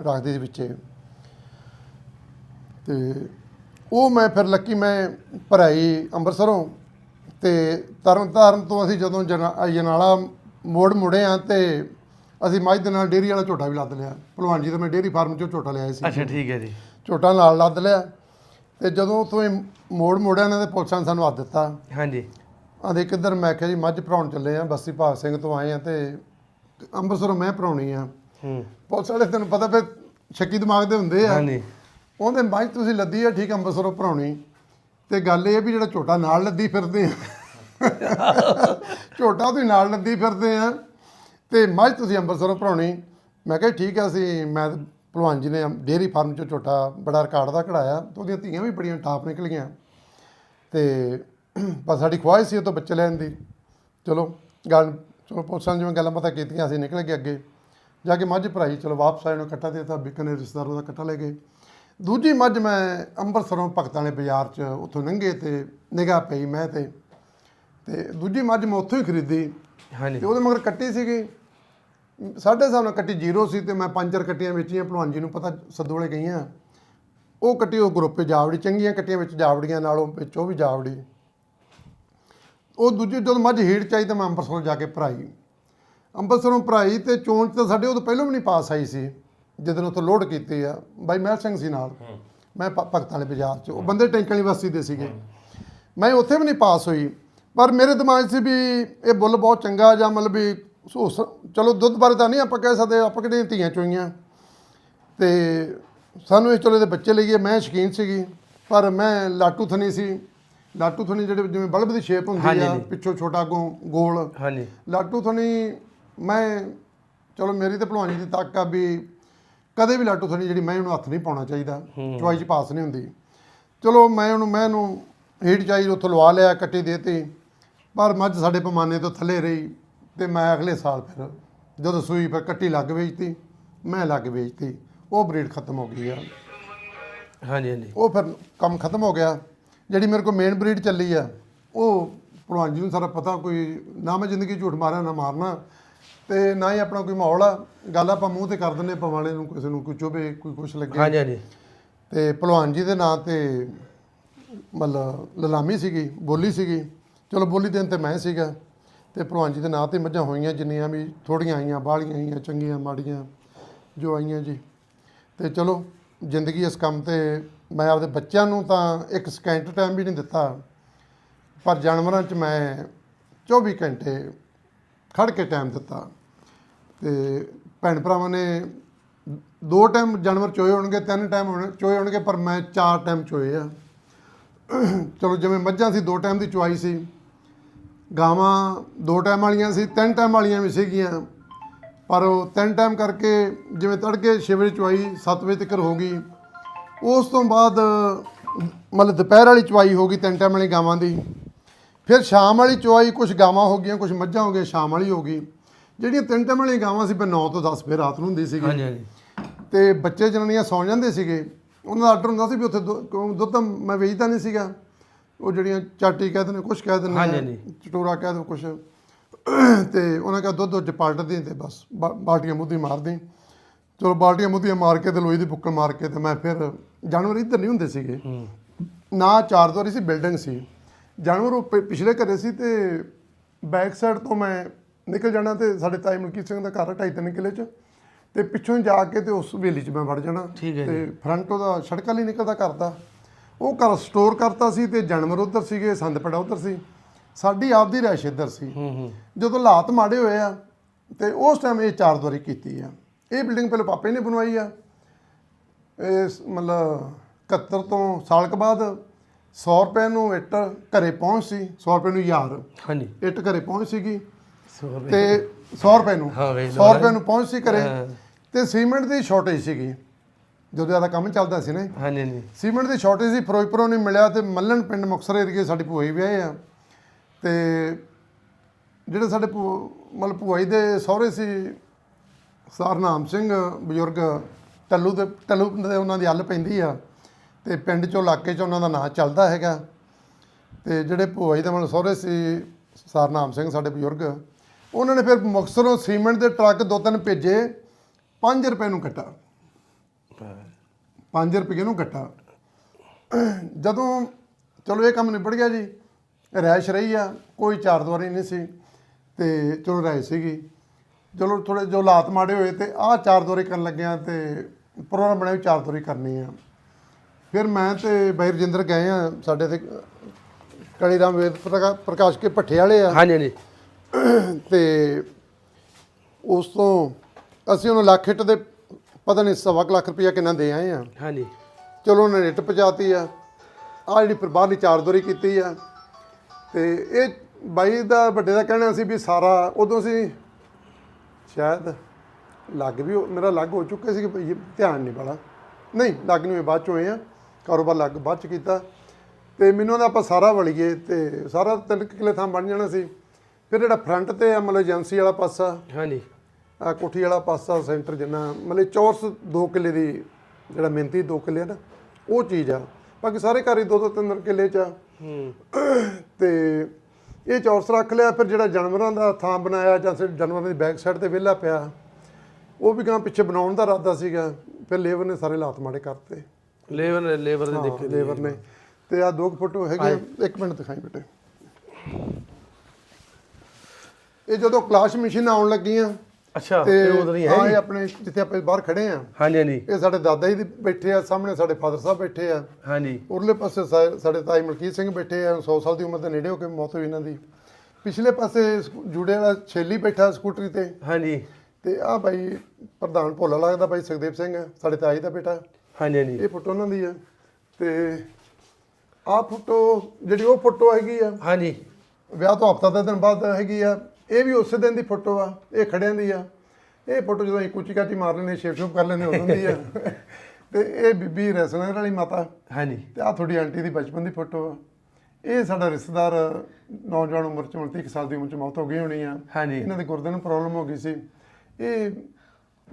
ਰੱਖਦੀ ਸੀ ਵਿੱਚੇ। ਤੇ ਉਹ ਮੈਂ ਫਿਰ ਲੱਕੀ ਮੈਂ ਭਰਾਈ ਅੰਮ੍ਰਿਤਸਰੋਂ ਤੇ ਤਰਨ ਤਾਰਨ ਤੋਂ ਅਸੀਂ ਜਦੋਂ ਜਨਾ- ਅਜਨਾਲਾ ਮੋੜ ਮੁੜੇ ਆ ਤੇ ਅਸੀਂ ਮੱਝ ਦੇ ਨਾਲ ਡੇਅਰੀ ਵਾਲਾ ਝੋਟਾ ਵੀ ਲੱਦ ਲਿਆ। ਭਲਵਾਨ ਜੀ ਤੋਂ ਮੈਂ ਡੇਅਰੀ ਫਾਰਮ ਚੋਂ ਝੋਟਾ ਲਿਆਇਆ ਸੀ। ਅੱਛਾ ਠੀਕ ਹੈ ਜੀ। ਝੋਟਾ ਨਾਲ ਲੱਦ ਲਿਆ ਤੇ ਜਦੋਂ ਉੱਥੋਂ ਮੋੜ ਮੋੜਿਆ ਇਹਨਾਂ ਦੇ ਪੁਲਿਸਾਂ ਨੇ ਸਾਨੂੰ ਹੱਥ ਦਿੱਤਾ। ਹਾਂਜੀ। ਆਂਦੇ ਕਿੱਧਰ? ਮੈਂ ਕਿਹਾ ਜੀ ਮੱਝ ਭਰਾਉਣ ਚੱਲੇ ਆ ਬਸਤੀ ਭਾਗ ਸਿੰਘ ਤੋਂ ਆਏ ਆ ਤੇ ਅੰਮ੍ਰਿਤਸਰੋਂ ਮੈਂ ਭਰਾਉਣੀ ਆ। ਹੂੰ। ਪੁਲਿਸ ਵਾਲੇ ਤੈਨੂੰ ਪਤਾ ਫਿਰ ਸ਼ੱਕੀ ਦਿਮਾਗ ਦੇ ਹੁੰਦੇ ਆ। ਹਾਂਜੀ। ਉਹਦੇ ਮੱਝ ਤੁਸੀਂ ਲੱਦੀ ਆ, ਠੀਕ ਅੰਮ੍ਰਿਤਸਰੋਂ ਭਰਾਉਣੀ। ਤੇ ਗੱਲ ਇਹ ਵੀ ਜਿਹੜਾ ਝੋਟਾ ਨਾਲ ਲੱਦੀ ਫਿਰਦੇ ਆ। ਝੋਟਾ ਤੁਸੀਂ ਨਾਲ ਲੱਦੀ ਫਿਰਦੇ ਆ। ਤੇ ਮੱਝ ਤੁਸੀਂ ਅੰਮ੍ਰਿਤਸਰੋਂ ਭਰਾਉਣੀ। ਮੈਂ ਕਿਹਾ ਠੀਕ ਆ, ਅਸੀਂ, ਮੈਂ ਭਲਵਾਨ ਜੀ ਨੇ ਡੇਅਰੀ ਫਾਰਮ ਚੋਂ ਝੋਟਾ ਬੜਾ ਰਿਕਾਰਡ ਦਾ ਕਢਾਇਆ। ਤੇ ਉਹਦੀਆਂ ਧੀਆਂ ਵੀ ਬੜੀਆਂ ਟਾਪ ਨਿਕਲੀਆਂ ਤੇ ਪਰ ਸਾਡੀ ਖੁਆਇਸ਼ ਸੀ ਉਹ ਤੋਂ ਬੱਚੇ ਲੈਣ ਦੀ। ਚਲੋ, ਗੱਲ, ਚਲੋ ਪੁੱਛਾਂ ਜਿਵੇਂ ਗੱਲਾਂ ਪਤਾ ਕੀਤੀਆਂ, ਅਸੀਂ ਨਿਕਲ ਗਏ ਅੱਗੇ। ਜਾ ਕੇ ਮੱਝ ਭਰਾਈ, ਚਲੋ ਵਾਪਸ ਆਏ ਨੂੰ ਕੱਟਾ ਦੇਤਾ ਬਿਕਨੇ ਰਿਸ਼ਤੇਦਾਰਾਂ ਦਾ ਕੱਟਾ ਲੈ ਗਏ। ਦੂਜੀ ਮੱਝ ਮੈਂ ਅੰਮ੍ਰਿਤਸਰੋਂ ਭਗਤਾਂ ਵਾਲੇ ਬਾਜ਼ਾਰ 'ਚ ਉੱਥੋਂ ਲੰਘੇ ਤੇ ਨਿਗਾਹ ਪਈ ਮੈਂ ਤੇ ਤੇ ਦੂਜੀ ਮੱਝ ਮੈਂ ਉੱਥੋਂ ਹੀ ਖਰੀਦੀ। ਹਾਂਜੀ। ਤੇ ਉਹਦੇ ਮਗਰ ਕੱਟੀ ਸੀਗੀ। ਸਾਡੇ ਹਿਸਾਬ ਨਾਲ ਕੱਟੀ ਜ਼ੀਰੋ ਸੀ ਤੇ ਮੈਂ ਪੰਜ ਚਾਰ ਕੱਟੀਆਂ ਵੇਚੀਆਂ ਭਲਵਾਨ ਜੀ ਨੂੰ ਪਤਾ ਸੱਦੂ ਵਾਲੇ ਗਈਆਂ। ਉਹ ਕੱਟੀ ਉਹ ਗਰੁੱਪ ਜਾਵੜੀ ਚੰਗੀਆਂ ਕੱਟੀਆਂ ਵਿੱਚ ਜਾਵੜੀਆਂ ਨਾਲੋਂ ਵਿੱਚ ਉਹ ਵੀ ਜਾਵੜੀ। ਉਹ ਦੂਜੀ ਜਦੋਂ ਮੱਝ ਹੀਟ ਚਾਹੀ ਤਾਂ ਮੈਂ ਅੰਮ੍ਰਿਤਸਰੋਂ ਜਾ ਕੇ ਭਰਾਈ। ਅੰਮ੍ਰਿਤਸਰੋਂ ਭਰਾਈ ਤੇ ਚੋਣ ਤਾਂ ਸਾਡੇ ਉਹ ਤੋਂ ਪਹਿਲਾਂ ਵੀ ਨਹੀਂ ਪਾਸ ਆਈ ਸੀ। ਜਦੋਂ ਉੱਥੋਂ ਲੋਡ ਕੀਤੀ ਆ ਬਾਈ ਮਹਿਲ ਸਿੰਘ ਸੀ ਨਾਲ। ਮੈਂ ਭ- ਭਗਤਾਂ ਵਾਲੇ ਬਾਜ਼ਾਰ 'ਚ। ਉਹ ਬੰਦੇ ਟੈਂਕਾਂ ਵਾਲੀ ਬਸਤੀ ਦੇ ਸੀਗੇ। ਮੈਂ ਉੱਥੇ ਵੀ ਨਹੀਂ ਪਾਸ ਹੋਈ। ਪਰ ਮੇਰੇ ਦਿਮਾਗ 'ਚ ਸੀ ਵੀ ਇਹ ਬੁੱਲ ਬਹੁਤ ਚੰਗਾ ਜਾਂ ਮਤਲਬ ਵੀ ਸੋ- ਸ- ਚਲੋ ਦੁੱਧ ਬਾਰੇ ਤਾਂ ਨਹੀਂ ਆਪਾਂ ਕਹਿ ਸਕਦੇ ਆਪਾਂ ਕਿਹੜੀਆਂ ਧੀਆਂ ਚੋਈਆਂ। ਤੇ ਸਾਨੂੰ ਇਹ ਚਲੋ ਇਹਦੇ ਬੱਚੇ ਲਈਏ ਮੈਂ ਸ਼ੌਕੀਨ ਸੀਗੀ। ਪਰ ਮੈਂ ਲਾਟੂ ਥਣੀ ਸੀ। ਲਾਟੂ ਥਣੀ ਜਿਹੜੇ ਜਿਵੇਂ ਬਲਬ ਦੀ ਸ਼ੇਪ ਹੁੰਦੀ ਆ। ਪਿੱਛੋਂ ਛੋਟਾ ਗੋ ਗੋਲ। ਹਾਂਜੀ। ਲਾਟੂ ਥਣੀ ਮੈਂ ਚਲੋ ਮੇਰੀ ਤੇ ਭਲਵਾਨੀ ਦੀ ਤੱਕ ਆ ਵੀ ਕਦੇ ਵੀ ਲਾਟੂ ਥਣੀ ਜਿਹੜੀ ਮੈਂ ਉਹਨੂੰ ਹੱਥ ਨਹੀਂ ਪਾਉਣਾ ਚਾਹੀਦਾ ਚੁਆਈ ਚ ਪਾਸ ਨਹੀਂ ਹੁੰਦੀ। ਚਲੋ ਮੈਂ ਉਹਨੂੰ ਮੈਂ ਉਹਨੂੰ ਹੀਟ ਚਾਈ ਉੱਥੋਂ ਲਵਾ ਲਿਆ ਕੱਟੀ ਦੇਤੀ। ਪਰ ਮੱਝ ਸਾਡੇ ਪੈਮਾਨੇ ਤੋਂ ਥੱਲੇ ਰਹੀ ਤੇ ਮੈਂ ਅਗਲੇ ਸਾਲ ਫਿਰ ਜਦੋਂ ਸੂਈ ਫਿਰ ਕੱਟੀ ਲੱਗ ਵੇਚਤੀ ਮੈਂ ਲੱਗ ਵੇਚਤੀ। ਉਹ ਬਰੀਡ ਖਤਮ ਹੋ ਗਈ ਆ। ਹਾਂਜੀ ਹਾਂਜੀ। ਉਹ ਫਿਰ ਕੰਮ ਖਤਮ ਹੋ ਗਿਆ। ਜਿਹੜੀ ਮੇਰੇ ਕੋਲ ਮੇਨ ਬਰੀਡ ਚੱਲੀ ਆ ਉਹ ਭਲਵਾਨ ਜੀ ਨੂੰ ਸਾਰਾ ਪਤਾ ਕੋਈ ਨਾ ਮੈਂ ਜ਼ਿੰਦਗੀ ਝੂਠ ਮਾਰਿਆ ਨਾ ਮਾਰਨਾ। ਤੇ ਨਾ ਹੀ ਆਪਣਾ ਕੋਈ ਮਾਹੌਲ ਆ। ਗੱਲ ਆਪਾਂ ਮੂੰਹ ਤੇ ਕਰ ਦਿੰਦੇ ਪਵਾਲੇ ਨੂੰ ਕਿਸੇ ਨੂੰ ਕੋਈ ਚੁਭੇ ਕੋਈ ਕੁਛ ਲੱਗੇ। ਹਾਂਜੀ ਹਾਂਜੀ। ਤੇ ਭਲਵਾਨ ਜੀ ਦੇ ਨਾਂ ਤੇ ਮਤਲਬ ਲਲਾਮੀ ਸੀਗੀ ਬੋਲੀ ਸੀਗੀ। ਚਲੋ ਬੋਲੀ ਦੇਣ ਤੇ ਮੈਂ ਸੀਗਾ। ਤੇ ਭਲਵਾਨ ਜੀ ਦੇ ਨਾਂ ਤੇ ਮੱਝਾਂ ਹੋਈਆਂ ਜਿੰਨੀਆਂ ਵੀ ਥੋੜੀਆਂ ਆਈਆਂ ਬਾਹਲੀਆਂ ਆਈਆਂ ਚੰਗੀਆਂ ਮਾੜੀਆਂ ਜੋ ਆਈਆਂ ਜੀ। ਤੇ ਚਲੋ ਜ਼ਿੰਦਗੀ ਇਸ ਕੰਮ ਤੇ ਮੈਂ ਆਪਦੇ ਬੱਚਿਆਂ ਨੂੰ ਤਾਂ ਇੱਕ ਸਕਿੰਟ ਟਾਈਮ ਵੀ ਨਹੀਂ ਦਿੱਤਾ। ਪਰ ਜਾਨਵਰਾਂ 'ਚ ਮੈਂ 24 ਘੰਟੇ ਖੜ ਕੇ ਟਾਈਮ ਦਿੱਤਾ। ਤੇ ਭੈਣ ਭਰਾਵਾਂ ਨੇ ਦੋ ਟਾਈਮ ਜਾਨਵਰ ਚੋਏ ਹੋਣਗੇ, ਤਿੰਨ ਟਾਈਮ ਹੋਣ- ਚੋਏ ਹੋਣਗੇ, ਪਰ ਮੈਂ ਚਾਰ ਟਾਈਮ ਚੋਏ ਆ। ਚਲੋ ਜਿਵੇਂ ਮੱਝਾਂ ਸੀ, ਦੋ ਟਾਈਮ ਦੀ ਚੁਆਈ ਸੀ। ਗਾਵਾਂ ਦੋ ਟਾਈਮ ਵਾਲੀਆਂ ਸੀ, ਤਿੰਨ ਟਾਈਮ ਵਾਲੀਆਂ ਵੀ ਸੀਗੀਆਂ। ਪਰ ਉਹ ਤਿੰਨ ਟਾਈਮ ਕਰਕੇ ਜਿਵੇਂ ਤੜਕੇ ਛੇ ਵਜੇ ਚੁਆਈ 7 ਵਜੇ ਤੱਕ ਹੋ ਗਈ। ਉਸ ਤੋਂ ਬਾਅਦ ਮਤਲਬ ਦੁਪਹਿਰ ਵਾਲੀ ਚੁਆਈ ਹੋ ਗਈ ਤਿੰਨ ਟਾਈਮ ਵਾਲੀ ਗਾਵਾਂ ਦੀ। ਫਿਰ ਸ਼ਾਮ ਵਾਲੀ ਚੁਆਈ ਕੁਝ ਗਾਵਾਂ ਹੋ ਗਈਆਂ ਕੁਝ ਮੱਝਾਂ ਹੋ ਗਈਆਂ, ਸ਼ਾਮ ਵਾਲੀ ਹੋ ਗਈ। ਜਿਹੜੀਆਂ ਤਿੰਨ ਟਾਈਮ ਵਾਲੀਆਂ ਗਾਵਾਂ ਸੀ ਫਿਰ 9 ਤੋਂ 10 ਫਿਰ ਰਾਤ ਨੂੰ ਹੁੰਦੀ ਸੀਗੀ। ਹਾਂਜੀ ਹਾਂਜੀ। ਤੇ ਬੱਚੇ ਜਨਾਨੀਆਂ ਸੌਂ ਜਾਂਦੇ ਸੀਗੇ। ਉਹਨਾਂ ਦਾ ਆਰਡਰ ਹੁੰਦਾ ਸੀ ਵੀ ਉੱਥੇ ਦੁ- ਕਿਉਂ ਦੁੱਧ ਤਾਂ ਮੈਂ ਵੇਚਦਾ ਨਹੀਂ ਸੀਗਾ। ਉਹ ਜਿਹੜੀਆਂ ਚਾਟੀ ਕਹਿ ਦਿੰਦੇ ਕੁਛ ਕਹਿ ਦਿੰਦੇ ਹਾਂਜੀ, ਹਾਂਜੀ। ਚਟੋਰਾ ਕਹਿ ਦੋ ਕੁਛ। ਤੇ ਉਹਨਾਂ ਕਹਾ ਦੁੱਧ ਉੱਚ ਪਲਟਦੀ ਤੇ ਬਸ ਬਾ- ਬਾਲਟੀਆਂ ਮੁੱਦੀ ਮਾਰਦੀ ਚਲੋ ਬਾਲਟੀਆਂ ਮੁੱਦੀਆਂ ਮਾਰ ਕੇ ਤੇ ਲੋਈ ਦੀ ਬੁੱਕਲ ਮਾਰ ਕੇ ਤੇ ਮੈਂ ਫਿਰ ਜਾਨਵਰ ਇੱਧਰ ਨਹੀਂ ਹੁੰਦੇ ਸੀਗੇ। ਨਾ ਚਾਰ ਦੁਆਰੀ ਸੀ ਬਿਲਡਿੰਗ ਸੀ। ਜਾਨਵਰ ਉਹ ਪ- ਪਿਛਲੇ ਘਰੇ ਸੀ ਤੇ ਬੈਕ ਸਾਈਡ ਤੋਂ ਮੈਂ ਨਿਕਲ ਜਾਣਾ ਤੇ ਸਾਡੇ ਤਾਈ ਮਲਕੀ ਸਿੰਘ ਦਾ ਘਰ ਆ ਢਾਈ ਤਿੰਨ ਕਿਲੇ ਚ। ਤੇ ਪਿੱਛੋਂ ਜਾ ਕੇ ਤੇ ਉਸ ਹਵੇਲੀ ਚ ਮੈਂ ਵੜ ਜਾਣਾ। ਤੇ ਫਰੰਟ ਉਹਦਾ ਸੜਕ ਵਾਲੀ ਨਿਕਲਦਾ ਘਰ ਦਾ। ਉਹ ਘਰ ਸਟੋਰ ਕਰਤਾ ਸੀ ਤੇ ਜਾਨਵਰ ਉਧਰ ਸੀਗੇ ਸੰਦਪੜਾ ਉਧਰ ਸੀ। ਸਾਡੀ ਆਪਦੀ ਰਹਿਸ਼ ਇੱਧਰ ਸੀ। ਜਦੋਂ ਹਾਲਾਤ ਮਾੜੇ ਹੋਏ ਆ ਤੇ ਉਸ ਟਾਈਮ ਇਹ ਚਾਰ ਦੁਆਰੀ ਕੀਤੀ ਆ। ਇਹ ਬਿਲਡਿੰਗ ਪਹਿਲੇ ਪਾਪੇ ਨੇ ਬਣਵਾਈ ਆ। ਇਸ ਮਤਲਬ 71 ਤੋਂ ਸਾਲ ਕੁ ਬਾਅਦ 100 ਰੁਪਏ ਨੂੰ ਇੱਟ ਘਰੇ ਪਹੁੰਚ ਸੀ। 100 ਰੁਪਏ ਨੂੰ ਯਾਰ। ਹਾਂਜੀ। ਇੱਟ ਘਰੇ ਪਹੁੰਚ ਸੀਗੀ। ਤੇ 100 ਰੁਪਏ ਨੂੰ ਹਾਂ, ਵੇਖ 100 ਰੁਪਏ ਨੂੰ ਪਹੁੰਚ ਸੀ ਹਾਂ। ਤੇ ਸੀਮੈਂਟ ਦੀ ਸ਼ਾਰਟੇਜ ਸੀਗੀ। ਜਦੋਂ ਜ਼ਿਆਦਾ ਕੰਮ ਚੱਲਦਾ ਸੀ ਨਾ। ਹਾਂਜੀ ਹਾਂਜੀ। ਸੀਮੈਂਟ ਦੀ ਸ਼ਾਰਟੇਜ ਸੀ ਫਿਰੋਜ਼ਪੁਰੋਂ ਨਹੀਂ ਮਿਲਿਆ ਤੇ ਮੱਲਣ ਪਿੰਡ ਮੁਕਤਸਰ ਏਰੀਏ ਸਾਡੀ ਹੀ ਵਿਆਹੇ ਆ। ਤੇ ਜਿਹੜੇ ਸਾਡੇ ਮਤਲਬ ਜੀ ਦੇ ਸਹੁਰੇ ਸੀ ਸਰਨਾਮ ਸਿੰਘ ਬਜ਼ੁਰਗ ਟੱਲੂ ਦੇ ਟੱਲੂ ਦੇ ਉਹਨਾਂ ਦੀ ਹੱਲ ਪੈਂਦੀ ਆ। ਤੇ ਪਿੰਡ ਚੋਂ ਇਲਾਕੇ 'ਚ ਉਹਨਾਂ ਦਾ ਨਾਂ ਚੱਲਦਾ ਹੈਗਾ। ਤੇ ਜਿਹੜੇ ਜੀ ਦੇ ਮਤਲਬ ਸਹੁਰੇ ਸੀ ਸਰਨਾਮ ਸਿੰਘ ਸਾਡੇ ਬਜ਼ੁਰਗ ਉਹਨਾਂ ਨੇ ਫਿਰ ਮੁਕਤਸਰੋਂ ਸੀਮੈਂਟ ਦੇ ਟਰੱਕ ਦੋ ਤਿੰਨ ਭੇਜੇ 5 ਰੁਪਏ ਨੂੰ ਕੱਟਾ। 5 ਰੁਪਏ ਨੂੰ ਕੱਟਾ। ਜਦੋਂ, ਚਲੋ ਇਹ ਕੰਮ ਨਿਬੜ ਗਿਆ ਜੀ, ਰੈਸ਼ ਰਹੀ ਆ, ਕੋਈ ਚਾਰ ਦੁਆਰੀ ਨਹੀਂ ਸੀ, ਤੇ ਚਲੋ ਰਾਇ ਸੀਗੀ। ਚਲੋ ਥੋੜੇ ਜੋ ਹਾਲਾਤ ਮਾੜੇ ਹੋਏ ਤੇ ਆਹ ਚਾਰ ਦੁਆਰੀ ਕਰਨ ਲੱਗਿਆ ਤੇ ਪ੍ਰੋਗਰਾਮ ਬਣਿਆ ਵੀ ਚਾਰ ਦੁਆਰੀ ਕਰਨੀ ਆ। ਫਿਰ ਮੈਂ ਤੇ ਬਾਈ ਰਜਿੰਦਰ ਗਏ ਆ, ਸਾਡੇ ਤੇ ਕਲੀ ਰਾਮ ਵੇਦ ਪ੍ਰਕਾ- ਪ੍ਰਕਾਸ਼ ਕੇ ਭੱਠੇ ਵਾਲੇ ਆ। ਹਾਂਜੀ ਹਾਂਜੀ। ਤੇ ਉਸ ਤੋਂ ਅਸੀਂ ਉਹਨੂੰ ਲੱਖ ਹਿੱਟ ਦੇ ਪਤਾ ਨਹੀਂ ਸਵਾ ਕੁ ਲੱਖ ਰੁਪਇਆ ਕਿੰਨਾ ਦੇ ਆਏ ਆ। ਹਾਂਜੀ। ਚਲੋ ਉਹਨੇ ਰਿਟ ਪਹੁੰਚਾਤੀ ਆ। ਆ ਜਿਹੜੀ ਫਿਰ ਬਾਹਰਲੀ ਚਾਰਦੋਰੀ ਕੀਤੀ ਆ। ਤੇ ਇਹ ਬਾਈ ਦਾ ਵੱਡੇ ਦਾ ਕਹਿਣਾ ਸੀ ਵੀ ਸਾਰਾ ਉਦੋਂ ਸੀ ਸ਼ਾਇਦ ਲੱਗ ਵੀ ਉਹ- ਮੇਰਾ ਲੱਗ ਹੋ ਚੁੱਕੇ ਸੀ ਕਿ ਧਿਆਨ ਨਹੀਂ ਵਾਲਾ। ਨਹੀਂ ਲੱਗ ਨਹੀਂ ਹੋਏ ਬਾਅਦ ਚ ਹੋਏ ਆ। ਕਾਰੋਬਾਰ ਲੱਗ ਬਾਅਦ ਚ ਕੀਤਾ। ਤੇ ਮੈਨੂੰ ਉਹਦਾ ਆਪਾਂ ਸਾਰਾ ਵਲੀਏ ਤੇ ਸਾਰਾ ਤਿੰਨ ਕੁ ਕਿੱਲੇ ਥਾਂ ਬਣ ਜਾਣਾ ਸੀ। ਫਿਰ ਜਿਹੜਾ ਫਰੰਟ ਤੇ ਆ ਮਤਲਬ ਏਜੰਸੀ ਵਾਲਾ ਪਾਸਾ? ਹਾਂਜੀ। ਆ ਕੋਠੀ ਵਾਲਾ ਪਾਸਾ ਸੈਂਟਰ ਜਿੰਨਾ ਮਤਲਬ ਚੌਰਸ 2 ਕਿੱਲੇ ਦੀ ਜਿਹੜਾ ਮਿਹਨਤੀ 2 ਕਿੱਲੇ ਨਾ ਉਹ ਚੀਜ਼ ਆ। ਬਾਕੀ ਸਾਰੇ ਘਰ ਹੀ ਦੋ ਦੋ ਤਿੰਨ ਕਿੱਲੇ ਚ ਆ। ਹੂੰ। ਤੇ ਇਹ ਚੌਰਸ ਰੱਖ ਲਿਆ ਫਿਰ ਜਿਹੜਾ ਜਾਨਵਰਾਂ ਦਾ ਥਾਂ ਬਣਾਇਆ ਜਾਂ ਫਿਰ ਜਾਨਵਰਾਂ ਦੀ ਬੈਕ ਸਾਈਡ ਤੇ ਵਿਹਲਾ ਪਿਆ ਉਹ ਵੀ ਗਾਂ ਪਿੱਛੇ ਬਣਾਉਣ ਦਾ ਇਰਾਦਾ ਸੀਗਾ। ਫਿਰ ਲੇਬਰ ਨੇ ਸਾਰੇ ਲਾਤ ਮਾੜੇ ਕਰਤੇ। ਲੇਬਰ ਲੇਬਰ ਦੇ ਦੇਖੇ ਲੇਬਰ ਨੇ। ਤੇ ਆ ਦੋ ਕੁ ਫੋਟੋ ਹੈਗੇ ਇੱਕ ਮਿੰਟ ਦਿਖਾਈ ਬੇਟੇ। ਇਹ ਜਦੋਂ ਕਲਾਸ਼ ਮਸ਼ੀਨ ਆਉਣ ਲੱਗੀਆਂ ਅੱਛਾ ਤੇ ਉਧਰ ਹੀ ਹੈ ਹਾਂ ਇਹ ਆਪਣੇ ਜਿੱਥੇ ਆਪਾਂ ਬਾਹਰ ਖੜੇ ਆ ਹਾਂਜੀ ਹਾਂਜੀ। ਇਹ ਸਾਡੇ ਦਾਦਾ ਜੀ ਦੇ ਬੈਠੇ ਆ ਸਾਹਮਣੇ ਸਾਡੇ ਫਾਦਰ ਸਾਹਿਬ ਬੈਠੇ ਆ। ਹਾਂਜੀ। ਉਰਲੇ ਪਾਸੇ ਸਾਡੇ ਤਾਈ ਮਲਕੀਤ ਸਿੰਘ ਬੈਠੇ ਆ 100 ਸਾਲ ਦੀ ਉਮਰ ਦੇ ਨੇੜੇ ਹੋ ਕੇ ਮੌਤ ਹੋਈ ਇਹਨਾਂ ਦੀ। ਪਿਛਲੇ ਪਾਸੇ ਜੁੜੇ ਵਾਲਾ ਛੇਲੀ ਬੈਠਾ ਸਕੂਟਰੀ ਤੇ। ਹਾਂਜੀ। ਤੇ ਆ ਬਾਈ ਪ੍ਰਧਾਨ ਭੋਲਾ ਲੱਗਦਾ ਬਾਈ ਸੁਖਦੇਵ ਸਿੰਘ ਸਾਡੇ ਤਾਈ ਦਾ ਬੇਟਾ। ਹਾਂਜੀ ਹਾਂਜੀ। ਇਹ ਫੋਟੋ ਉਹਨਾਂ ਦੀ ਆ। ਤੇ ਆ ਫੋਟੋ ਜਿਹੜੀ ਉਹ ਫੋਟੋ ਹੈਗੀ ਆ ਹਾਂਜੀ। ਵਿਆਹ ਤੋਂ ਹਫਤਾ ਦਸ ਦਿਨ ਬਾਅਦ ਹੈਗੀ ਆ। ਇਹ ਵੀ ਉਸੇ ਦਿਨ ਦੀ ਫੋਟੋ ਆ ਇਹ ਖੜਿਆਂ ਦੀ ਆ। ਇਹ ਫੋਟੋ ਜਦੋਂ ਅਸੀਂ ਕੁਚੀ ਕਾਚੀ ਮਾਰ ਲੈਂਦੇ ਸ਼ੇਪ ਸ਼ੂਪ ਕਰ ਲੈਂਦੇ ਉਦੋਂ ਦੀ ਆ। ਤੇ ਇਹ ਬੀਬੀ ਰੈਸਲਰ ਵਾਲੀ ਮਾਤਾ। ਹਾਂਜੀ। ਤੇ ਆ ਤੁਹਾਡੀ ਆਂਟੀ ਦੀ ਬਚਪਨ ਦੀ ਫੋਟੋ ਆ। ਇਹ ਸਾਡਾ ਰਿਸ਼ਤੇਦਾਰ ਨੌਜਵਾਨ ਉਮਰ ਚ 29 ਕੁ ਸਾਲ ਦੀ ਉਮਰ ਚ ਮੌਤ ਹੋ ਗਈ ਹੋਣੀ ਆ। ਹਾਂਜੀ। ਇਹਨਾਂ ਦੇ ਗੁਰਦੇ ਨੂੰ ਪ੍ਰੋਬਲਮ ਹੋ ਗਈ ਸੀ। ਇਹ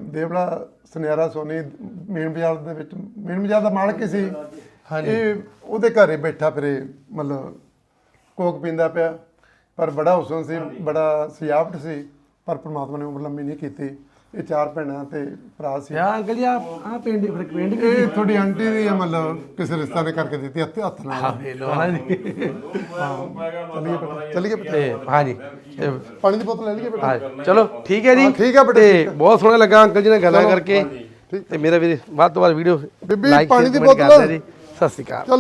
ਦੇਵੜਾ ਸੁਨਿਆਰਾ ਸੋਨੀ ਮੇਨ ਬਾਜ਼ਾਰ ਦੇ ਵਿੱਚ ਮੇਨ ਬਾਜ਼ਾਰ ਦਾ ਮਾਲਕ ਹੀ ਸੀ। ਹਾਂਜੀ। ਇਹ ਉਹਦੇ ਘਰੇ ਬੈਠਾ ਫਿਰੇ ਮਤਲਬ ਕੋਕ ਪੀਂਦਾ ਪਿਆ। ਪਰ ਬੜਾ ਹੁਸਨ ਸੀ ਬੜਾ ਸਿਆਫਟ ਸੀ ਪਰ ਪ੍ਰਮਾਤਮਾ ਨੇ ਉਮਰ ਲੰਮੀ ਨਹੀਂ ਕੀਤੀ। ਇਹ ਚਾਰ ਭੈਣਾਂ ਤੇ ਭਰਾ ਸੀ। ਯਾ ਅੰਕਲ ਜੀ ਆ ਆ ਪਿੰਡ ਫਿਰ ਪਿੰਡ ਕਿ ਇਹ ਤੁਹਾਡੀ ਆਂਟੀ ਦੀ ਆ ਮਤਲਬ ਕਿਸੇ ਰਿਸ਼ਤਾ ਨੇ ਕਰਕੇ ਦਿੱਤੀ ਹੱਥ ਹੱਥ ਨਾਲ। ਆ ਵੇ ਲੋ ਹਾਂਜੀ। ਚੱਲੀਏ ਬੇਟਾ ਚੱਲੀਏ ਬੇਟਾ। ਤੇ ਹਾਂਜੀ। ਤੇ ਪਾਣੀ ਦੀ ਬੋਤਲ ਲੈ ਲਈਏ ਬੇਟਾ। ਹਾਂ, ਚਲੋ ਠੀਕ ਹੈ ਜੀ। ਹਾਂ, ਠੀਕ ਹੈ ਬੇਟਾ, ਤੇ ਬਹੁਤ ਸੋਹਣਾ ਲੱਗਾ ਅੰਕਲ ਜੀ ਨਾਲ ਗੱਲਾਂ ਕਰਕੇ। ਠੀਕ। ਤੇ ਮੇਰਾ ਵੀਰ ਵੱਧ ਤੋਂ ਵੱਧ ਵੀਡੀਓ ਬੀਬੀ, ਪਾਣੀ ਦੀ ਬੋਤਲ। ਸਤਿ ਸ਼੍ਰੀ ਅਕਾਲ। ਚੱਲ